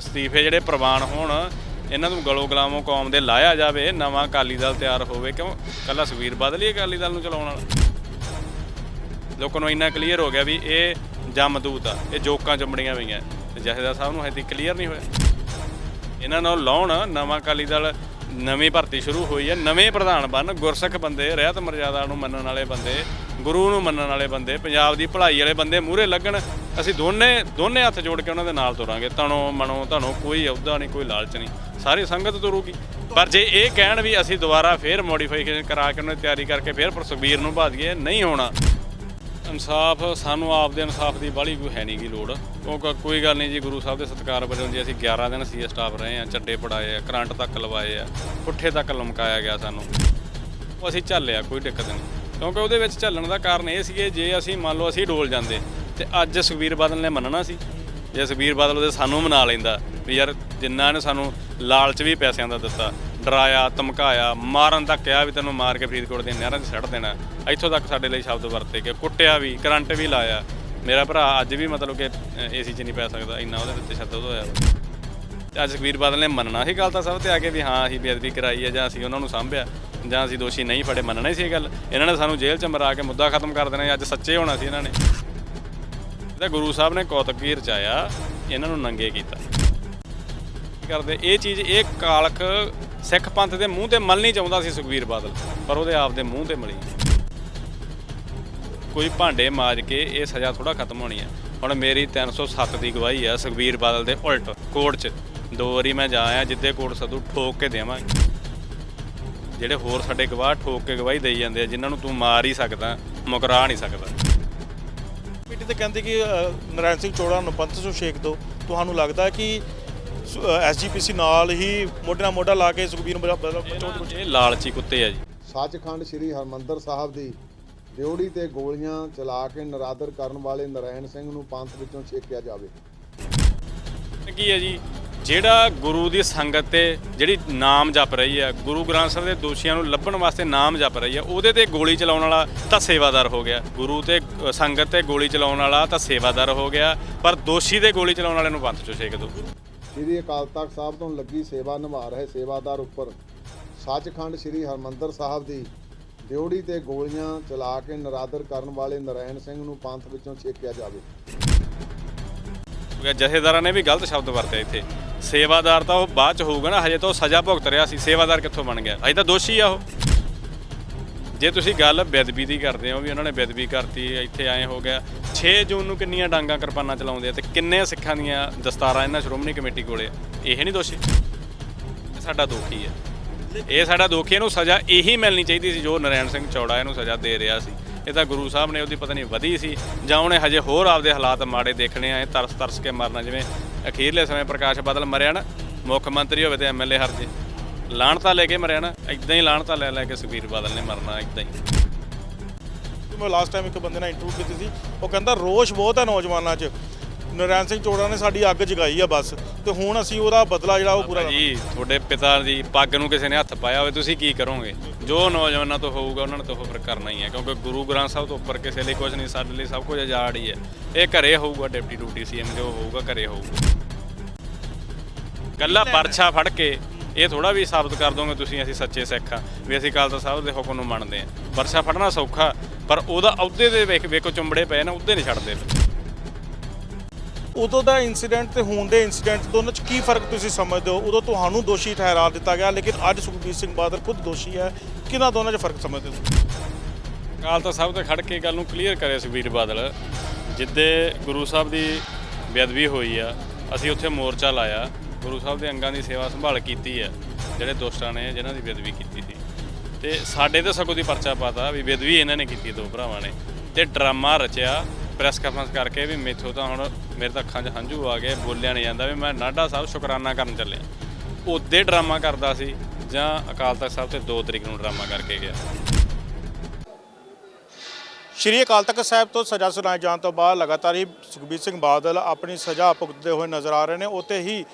ਅਸਤੀਫੇ ਜਿਹੜੇ ਪ੍ਰਵਾਨ ਹੋਣ, ਇਹਨਾਂ ਨੂੰ ਗਲੋ ਗਲਾਮੋ ਕੌਮ ਦੇ ਲਾਇਆ ਜਾਵੇ, ਨਵਾਂ ਅਕਾਲੀ ਦਲ ਤਿਆਰ ਹੋਵੇ, ਕਿਉਂ? ਕੱਲਾ ਸੁਖਬੀਰ ਬਾਦਲ ਹੀ ਅਕਾਲੀ ਦਲ ਨੂੰ ਚਲਾਉਣ ਵਾਲਾ। ਲੋਕਾਂ ਨੂੰ ਇੰਨਾ ਕਲੀਅਰ ਹੋ ਗਿਆ ਵੀ ਇਹ ਜਮਦੂਤ ਆ, ਇਹ ਜੋਕਾਂ ਚੰਬੜੀਆਂ ਪਈਆਂ। ਤੇ ਜਹੇਦਾਰ ਸਾਹਿਬ ਨੂੰ ਹਜੇ ਕਲੀਅਰ ਨਹੀਂ ਹੋਇਆ। ਇਹਨਾਂ ਨਾਲ ਲਾਉਣ, ਨਵਾਂ ਅਕਾਲੀ ਦਲ ਨਵੀਂ ਭਰਤੀ ਸ਼ੁਰੂ ਹੋਈ ਹੈ। ਨਵੇਂ ਪ੍ਰਧਾਨ ਬਣ, ਗੁਰਸਿੱਖ ਬੰਦੇ, ਰਹਿਤ ਮਰਜ਼ਾਦਾ ਨੂੰ ਮੰਨਣ ਵਾਲੇ ਬੰਦੇ, ਗੁਰੂ ਨੂੰ ਮੰਨਣ ਵਾਲੇ ਬੰਦੇ, ਪੰਜਾਬ ਦੀ ਭਲਾਈ ਵਾਲੇ ਬੰਦੇ ਮੂਹਰੇ ਲੱਗਣ, ਅਸੀਂ ਦੋਨੇ ਦੋਨੇ ਹੱਥ ਜੋੜ ਕੇ ਉਹਨਾਂ ਦੇ ਨਾਲ ਤੁਰਾਂਗੇ। ਤਣੋ, ਮਨੋ ਤੁਹਾਨੂੰ ਕੋਈ ਅਹੁਦਾ ਨਹੀਂ, ਕੋਈ ਲਾਲਚ ਨਹੀਂ। ਸਾਰੀ ਸੰਗਤ ਤੁਰੂਗੀ। ਪਰ ਜੇ ਇਹ ਕਹਿਣ ਵੀ ਅਸੀਂ ਦੁਬਾਰਾ ਫੇਰ ਮੋਡੀਫਿਕੇਸ਼ਨ ਕਰਾ ਕੇ ਉਹਨਾਂ ਦੀ ਤਿਆਰੀ ਕਰਕੇ ਫੇਰ ਪਰ ਸੁਖਬੀਰ ਨੂੰ ਭਾ ਦਈਏ ਨਹੀਂ ਹੋਣਾ। ਇਨਸਾਫ ਸਾਨੂੰ ਆਪਦੇ ਇਨਸਾਫ ਦੀ ਬਾਹਲੀ ਕੋਈ ਹੈ ਨਹੀਂ ਗੀ ਲੋੜ ਕਿਉਂਕਿ ਕੋਈ ਗੱਲ ਨਹੀਂ ਜੀ, ਗੁਰੂ ਸਾਹਿਬ ਦੇ ਸਤਿਕਾਰ ਵਜੋਂ ਜੀ ਅਸੀਂ 11 ਦਿਨ ਸੀ ਸਟਾਫ ਰਹੇ ਆ ਚੱਡੇ ਪੜਾਏ ਆ, ਕਰੰਟ ਤੱਕ ਲਵਾਏ ਆ, ਪੁੱਠੇ ਤੱਕ ਲਮਕਾਇਆ ਗਿਆ ਸਾਨੂੰ। ਉਹ ਅਸੀਂ ਝੱਲਿਆ, ਕੋਈ ਦਿੱਕਤ ਨਹੀਂ। ਕਿਉਂਕਿ ਉਹਦੇ ਵਿੱਚ ਝੱਲਣ ਦਾ ਕਾਰਨ ਇਹ ਸੀਗੇ, ਜੇ ਅਸੀਂ ਮੰਨ ਲਓ ਅਸੀਂ ਡੋਲ ਜਾਂਦੇ, ਤੇ ਅੱਜ ਸੁਖਬੀਰ ਬਾਦਲ ਨੇ ਮੰਨਣਾ ਸੀ। ਜੇ ਸੁਖਬੀਰ ਬਾਦਲ ਉਹਦੇ ਸਾਨੂੰ ਮਨਾ ਲੈਂਦਾ, ਵੀ ਯਾਰ ਜਿੰਨਾ ਨੇ ਸਾਨੂੰ ਲਾਲਚ ਵੀ ਪੈਸਿਆਂ ਦਾ ਦਿੱਤਾ ਡਰਾਇਆ, ਧਮਕਾਇਆ, ਮਾਰਨ ਤੱਕ ਕਿਹਾ ਵੀ ਤੈਨੂੰ ਮਾਰ ਕੇ ਫਰੀਦਕੋਟ ਦੀਆਂ ਨਹਿਰਾਂ 'ਚ ਸੱਟ ਦੇਣਾ। ਇੱਥੋਂ ਤੱਕ ਸਾਡੇ ਲਈ ਸ਼ਬਦ ਵਰਤੇ ਕਿ ਕੁੱਟਿਆ ਵੀ, ਕਰੰਟ ਵੀ ਲਾਇਆ। ਮੇਰਾ ਭਰਾ ਅੱਜ ਵੀ ਮਤਲਬ ਕਿ ਏਸੀ 'ਚ ਨਹੀਂ ਪੈ ਸਕਦਾ, ਇੰਨਾ ਉਹਦੇ ਉੱਤੇ ਤਸ਼ੱਦਦ ਹੋਇਆ। ਤੇ ਅੱਜ ਸੁਖਬੀਰ ਬਾਦਲ ਨੇ ਮੰਨਣਾ ਸੀ ਗੱਲ ਤਾਂ ਸਭ ਤੇ ਆ ਕੇ ਵੀ ਹਾਂ, ਅਸੀਂ ਬੇਅਦਬੀ ਕਰਾਈ ਹੈ ਜਾਂ ਅਸੀਂ ਉਹਨਾਂ ਨੂੰ ਸਾਂਭਿਆ, ਜਾਂ ਅਸੀਂ ਦੋਸ਼ੀ ਨਹੀਂ ਫੜੇ, ਮੰਨਣਾ ਹੀ ਸੀ ਇਹ ਗੱਲ। ਇਹਨਾਂ ਨੇ ਸਾਨੂੰ ਜੇਲ੍ਹ 'ਚ ਮਰਾ ਕੇ ਮੁੱਦਾ ਖਤਮ ਕਰ ਦੇਣਾ ਅੱਜ ਸੱਚੇ ਹੋਣਾ ਸੀ ਇਹਨਾਂ ਨੇ। ਤੇ ਗੁਰੂ ਸਾਹਿਬ ਨੇ ਕੌਤਕੀ ਰਚਾਇਆ, ਇਹਨਾਂ ਨੂੰ ਨੰਗੇ ਕੀਤਾ। ਕੀ ਕਰਦੇ, ਇਹ ਚੀਜ਼, ਇਹ ਕਾਲਖ ਸਿੱਖ ਪੰਥ ਦੇ ਮੂੰਹ ਤੇ ਮਲ ਨਹੀਂ ਚਾਹੁੰਦਾ ਸੀ ਸੁਖਬੀਰ ਬਾਦਲ ਪਰ ਉਹਦੇ ਆਪ ਦੇ ਮੂੰਹ ਤੇ ਮਲੀ। ਕੋਈ ਭਾਂਡੇ ਮਾਜ ਕੇ ਇਹ ਸਜ਼ਾ ਥੋੜਾ ਖਤਮ ਹੋਣੀ ਹੈ। ਹੁਣ ਮੇਰੀ 307 ਦੀ ਗਵਾਹੀ ਆ ਸੁਖਬੀਰ ਬਾਦਲ ਦੇ ਉਲਟ ਕੋਰਟ 'ਚ। ਦੋ ਵਾਰੀ ਮੈਂ ਜਾ ਆਇਆ ਜਿੱਦੇ ਕੋਰਟ ਸਦੂ ਠੋਕ ਕੇ ਦੇਵਾਂਗੇ। ਜਿਹੜੇ ਹੋਰ ਸਾਡੇ ਗਵਾਹ ਠੋਕ ਕੇ ਗਵਾਹੀ ਦੇਈ ਜਾਂਦੇ ਆ ਜਿਨ੍ਹਾਂ ਨੂੰ ਤੂੰ ਮਾਰ ਹੀ ਸਕਦਾ ਮੁਕਰਾ ਨਹੀਂ ਸਕਦਾ। ਕਮੇਟੀ ਤੇ ਕਹਿੰਦੇ ਕਿ ਅ, ਨਰਾਇਣ ਸਿੰਘ ਚੋੜਾ ਨੂੰ ਪੰਥ ਤੋਂ ਛੇਕ ਦੋ ਤੁਹਾਨੂੰ ਲੱਗਦਾ ਕਿ ਐਸਜੀਪੀਸੀ ਨਾਲ ਹੀ ਮੋਢੇ ਨਾਲ ਮੋਢਾ ਲਾ ਕੇ ਸੁਖਬੀਰ ਨੂੰ ਬਚਾਉਣ ਦੀ ਇਹ ਲਾਲਚੀ ਕੁੱਤੇ ਆ ਜੀ। ਸੱਚਖੰਡ ਸ੍ਰੀ ਹਰਮੰਦਰ ਸਾਹਿਬ ਦੀ ਡਿਉੜੀ ਤੇ ਗੋਲੀਆਂ ਚਲਾ ਕੇ ਨਰਾਦਰ ਕਰਨ ਵਾਲੇ ਨਰਾਇਣ ਸਿੰਘ ਨੂੰ ਪੰਥ ਵਿੱਚੋਂ ਛੇਕਿਆ ਜਾਵੇ। ਕੀ ਹੈ ਜੀ? ਜਿਹੜਾ ਗੁਰੂ ਦੀ ਸੰਗਤ ਤੇ ਜਿਹੜੀ ਨਾਮ ਜਪ ਰਹੀ ਹੈ ਗੁਰੂ ਗ੍ਰੰਥ ਸਾਹਿਬ ਦੇ ਦੋਸ਼ੀਆਂ ਨੂੰ ਲੱਭਣ ਵਾਸਤੇ ਨਾਮ ਜਪ ਰਹੀ ਹੈ ਉਹਦੇ ਤੇ ਗੋਲੀ ਚਲਾਉਣ ਵਾਲਾ ਤਾਂ ਸੇਵਾਦਾਰ ਹੋ ਗਿਆ। ਗੁਰੂ ਤੇ ਸੰਗਤ ਤੇ ਗੋਲੀ ਚਲਾਉਣ ਵਾਲਾ ਤਾਂ ਸੇਵਾਦਾਰ ਹੋ ਗਿਆ ਪਰ ਦੋਸ਼ੀ ਤੇ ਗੋਲੀ ਚਲਾਉਣ ਵਾਲੇ ਨੂੰ ਪੰਥ ਚੋਂ ਛੇਕ ਦਿਓ। ਸ੍ਰੀ ਅਕਾਲ ਤਖਤ ਸਾਹਿਬ ਤੋਂ ਲੱਗੀ ਸੇਵਾ ਨਿਭਾ ਰਹੇ ਸੇਵਾਦਾਰ ਉੱਪਰ ਸੱਚਖੰਡ ਸ੍ਰੀ ਹਰਮੰਦਰ ਸਾਹਿਬ ਦੀ ਡਿਉੜੀ ਤੇ ਗੋਲੀਆਂ ਚਲਾ ਕੇ ਨਰਾਦਰ ਕਰਨ ਵਾਲੇ ਨਰਾਇਣ ਸਿੰਘ ਨੂੰ ਪੰਥ ਵਿੱਚੋਂ ਛੇਕਿਆ ਜਾਵੇ। ਜਥੇਦਾਰਾਂ ਨੇ ਵੀ ਗਲਤ ਸ਼ਬਦ ਵਰਤੇ ਇੱਥੇ। ਸੇਵਾਦਾਰ ਤਾਂ ਉਹ ਬਾਅਦ ਚ ਹੋਊਗਾ ਨਾ, ਹਜੇ ਤਾਂ ਉਹ ਸਜ਼ਾ ਭੁਗਤ ਰਿਹਾ ਸੀ। ਸੇਵਾਦਾਰ ਕਿੱਥੋਂ ਬਣ ਗਿਆ? ਹਜੇ ਤਾਂ ਦੋਸ਼ੀ ਆ ਉਹ। ਜੇ ਤੁਸੀਂ ਗੱਲ ਬੇਦਬੀ ਦੀ ਕਰਦੇ ਹੋ ਵੀ ਉਹਨਾਂ ਨੇ ਬੇਦਬੀ ਕਰਤੀ, ਇੱਥੇ ਆਏ ਹੋ ਗਿਆ 6 ਜੂਨ ਨੂੰ ਕਿੰਨੀਆਂ ਡਾਂਗਾ ਕਿਰਪਾਨਾਂ ਚਲਾਉਂਦੇ ਆ ਤੇ ਕਿੰਨੇ ਸਿੱਖਾਂ ਦੀਆਂ ਦਸਤਾਰਾਂ ਇਹਨਾਂ ਸ਼੍ਰੋਮਣੀ ਕਮੇਟੀ ਕੋਲੇ ਇਹ ਨਹੀਂ ਦੋਸ਼ੀ। ਇਹ ਸਾਡਾ ਦੋਖੀ ਹੈ ਇਹ ਸਾਡਾ ਦੋਖੀ ਇਹਨੂੰ ਸਜ਼ਾ ਇਹੀ ਮਿਲਣੀ ਚਾਹੀਦੀ ਸੀ ਜੋ ਨਰੈਣ ਸਿੰਘ ਚੌੜਾ ਇਹਨੂੰ ਸਜ਼ਾ ਦੇ ਰਿਹਾ ਸੀ। ਇਹ ਤਾਂ ਗੁਰੂ ਸਾਹਿਬ ਨੇ ਉਹਦੀ ਪਤਾ ਨਹੀਂ ਵਧੀ ਸੀ, ਜਾਂ ਉਹਨੇ ਹਜੇ ਹੋਰ ਆਪਦੇ ਹਾਲਾਤ ਮਾੜੇ ਦੇਖਣੇ ਆ, ਇਹ ਤਰਸ ਤਰਸ ਕੇ ਮਰਨਾ, ਜਿਵੇਂ ਅਖੀਰਲੇ ਸਮੇਂ ਪ੍ਰਕਾਸ਼ ਬਾਦਲ ਮਰਿਆ ਨਾ, ਮੁੱਖ ਮੰਤਰੀ ਹੋਵੇ ਤੇ ਐਮਐਲਏ ਹਰ ਜੇ ਲਾਣਤਾ ਲੈ ਕੇ ਮਰਿਆ ਨਾ ਇਦਾਂ ਹੀ ਲਾਣਤਾ ਲੈ ਲੈ ਕੇ ਸੁਖਬੀਰ ਬਾਦਲ ਨੇ ਮਰਨਾ ਇਦਾਂ ਹੀ। ਮੈਂ ਲਾਸਟ ਟਾਈਮ ਇੱਕ ਬੰਦੇ ਨਾਲ ਇੰਟਰਵਿਊ ਕੀਤੀ ਸੀ ਉਹ ਕਹਿੰਦਾ ਰੋਸ਼ ਬਹੁਤ ਹੈ ਨੌਜਵਾਨਾਂ 'ਚ। ਨਰਾਇਣ ਸਿੰਘ ਚੋੜਾ ਨੇ ਸਾਡੀ ਅੱਗ ਜਗਾਈ ਆ ਬਸ ਤੇ ਹੁਣ ਅਸੀਂ ਉਹਦਾ ਬਦਲਾ ਜਿਹੜਾ ਉਹ ਪੂਰਾ ਜੀ ਤੁਹਾਡੇ ਪਿਤਾ ਦੀ ਪੱਗ ਨੂੰ ਕਿਸੇ ਨੇ ਹੱਥ ਪਾਇਆ ਹੋਵੇ ਤੁਸੀਂ ਕੀ ਕਰੋਗੇ? ਜੋ ਨੌਜਵਾਨਾਂ ਤੋਂ ਹੋਊਗਾ ਉਹਨਾਂ ਨੇ ਤਾਂ ਉਹ ਫਿਰ ਕਰਨਾ ਹੀ ਹੈ ਕਿਉਂਕਿ ਗੁਰੂ ਗ੍ਰੰਥ ਸਾਹਿਬ ਤੋਂ ਉੱਪਰ ਕਿਸੇ ਲਈ ਕੁਝ ਨਹੀਂ ਸਾਡੇ ਲਈ ਸਭ ਕੁਝ ਆਜ਼ਾਦ ਹੀ ਹੈ ਇਹ ਘਰੇ ਹੋਊਗਾ ਡਿਪਟੀ ਡਿਊਟੀ ਸੀਐਮ ਜੋ ਹੋਊਗਾ ਘਰੇ ਹੋਊਗਾ। ਕੱਲਾ ਪਰਛਾ ਫੜ ਕੇ ਇਹ ਥੋੜਾ ਵੀ ਸਾਬਤ ਕਰ ਦੋਗੇ ਤੁਸੀਂ ਅਸੀਂ ਸੱਚੇ ਸਿੱਖ ਆ ਵੀ ਅਸੀਂ ਕਾਲ ਤਖਤ ਸਾਹਿਬ ਦੇ ਹੁਕਮ ਨੂੰ ਮੰਨਦੇ ਆ ਪਰਛਾ ਫੜਨਾ ਸੌਖਾ ਪਰ ਉਹਦਾ ਅਹੁਦੇ ਦੇ ਵੇਖ ਵੇਖੋ ਚੁੰਬੜੇ ਪਏ ਨਾ ਉਹਦੇ ਨਹੀਂ ਛੱਡਦੇ। ਉਦੋਂ ਦਾ ਇਨਸੀਡੈਂਟ ਤੇ ਹੁਣ ਦੇ ਇਨਸੀਡੈਂਟ ਦੋਨਾਂ 'ਚ ਕੀ ਫ਼ਰਕ ਤੁਸੀਂ ਸਮਝਦੇ ਹੋ? ਉਦੋਂ ਤੁਹਾਨੂੰ ਦੋਸ਼ੀ ਠਹਿਰਾ ਦਿੱਤਾ ਗਿਆ ਲੇਕਿਨ ਅੱਜ ਸੁਖਬੀਰ ਸਿੰਘ ਬਾਦਲ ਖੁਦ ਦੋਸ਼ੀ ਹੈ। ਕਿਹਨਾਂ ਦੋਨਾਂ 'ਚ ਫ਼ਰਕ ਸਮਝਦੇ ਹੋ? ਕਾਲ ਤਾਂ ਸਭ ਤੇ ਖੜ ਕੇ ਗੱਲ ਨੂੰ ਕਲੀਅਰ ਕਰੇ ਸੁਖਬੀਰ ਬਾਦਲ। ਜਿੱਦੇ ਗੁਰੂ ਸਾਹਿਬ ਦੀ ਬੇਅਦਬੀ ਹੋਈ ਆ ਅਸੀਂ ਉੱਥੇ ਮੋਰਚਾ ਲਾਇਆ। ਗੁਰੂ ਸਾਹਿਬ ਦੇ ਅੰਗਾਂ ਦੀ ਸੇਵਾ ਸੰਭਾਲ ਕੀਤੀ ਹੈ, ਜਿਹੜੇ ਦੋਸਤਾਂ ਨੇ ਜਿਨ੍ਹਾਂ ਦੀ ਬੇਅਦਬੀ ਕੀਤੀ ਸੀ। ਤੇ ਸਾਡੇ ਤੇ ਸਗੋਂ ਦੀ ਪਰਚਾ ਪਾਤਾ ਵੀ ਬੇਅਦਬੀ ਇਹਨਾਂ ਨੇ ਕੀਤੀ, ਦੋ ਭਰਾਵਾਂ ਨੇ। ਤੇ ਡਰਾਮਾ ਰਚਿਆ, ਪ੍ਰੈਸ ਕਾਨਫਰੰਸ ਕਰਕੇ ਵੀ ਮੇਥੋਂ ਤਾਂ ਹੁਣ ਮੇਰੇ ਤਾਂ ਅੱਖਾਂ 'ਚ ਹੰਝੂ ਆ ਗਏ, ਬੋਲਿਆ ਨਹੀਂ ਜਾਂਦਾ ਵੀ ਮੈਂ ਨਾਢਾ ਸਾਹਿਬ ਸ਼ੁਕਰਾਨਾ ਕਰਨ ਚੱਲਿਆ। ਉਹਦੇ ਡਰਾਮਾ ਕਰਦਾ ਸੀ, ਜਾਂ ਅਕਾਲ ਤਖਤ ਸਾਹਿਬ ਤੇ 2 ਤਰੀਕ ਨੂੰ ਡਰਾਮਾ ਕਰਕੇ ਗਿਆ। ਸ਼੍ਰੀ ਅਕਾਲ ਤਖਤ ਸਾਹਿਬ ਤੋਂ ਸਜ਼ਾ ਸੁਣਾਏ ਜਾਣ ਤੋਂ ਬਾਅਦ ਲਗਾਤਾਰ ਹੀ ਸੁਖਬੀਰ ਸਿੰਘ ਬਾਦਲ ਆਪਣੀ ਸਜ਼ਾ ਭੁਗਤਦੇ ਹੋਏ ਨਜ਼ਰ ਆ ਰਹੇ ਨੇ। ਉੱਥੇ ਹੀ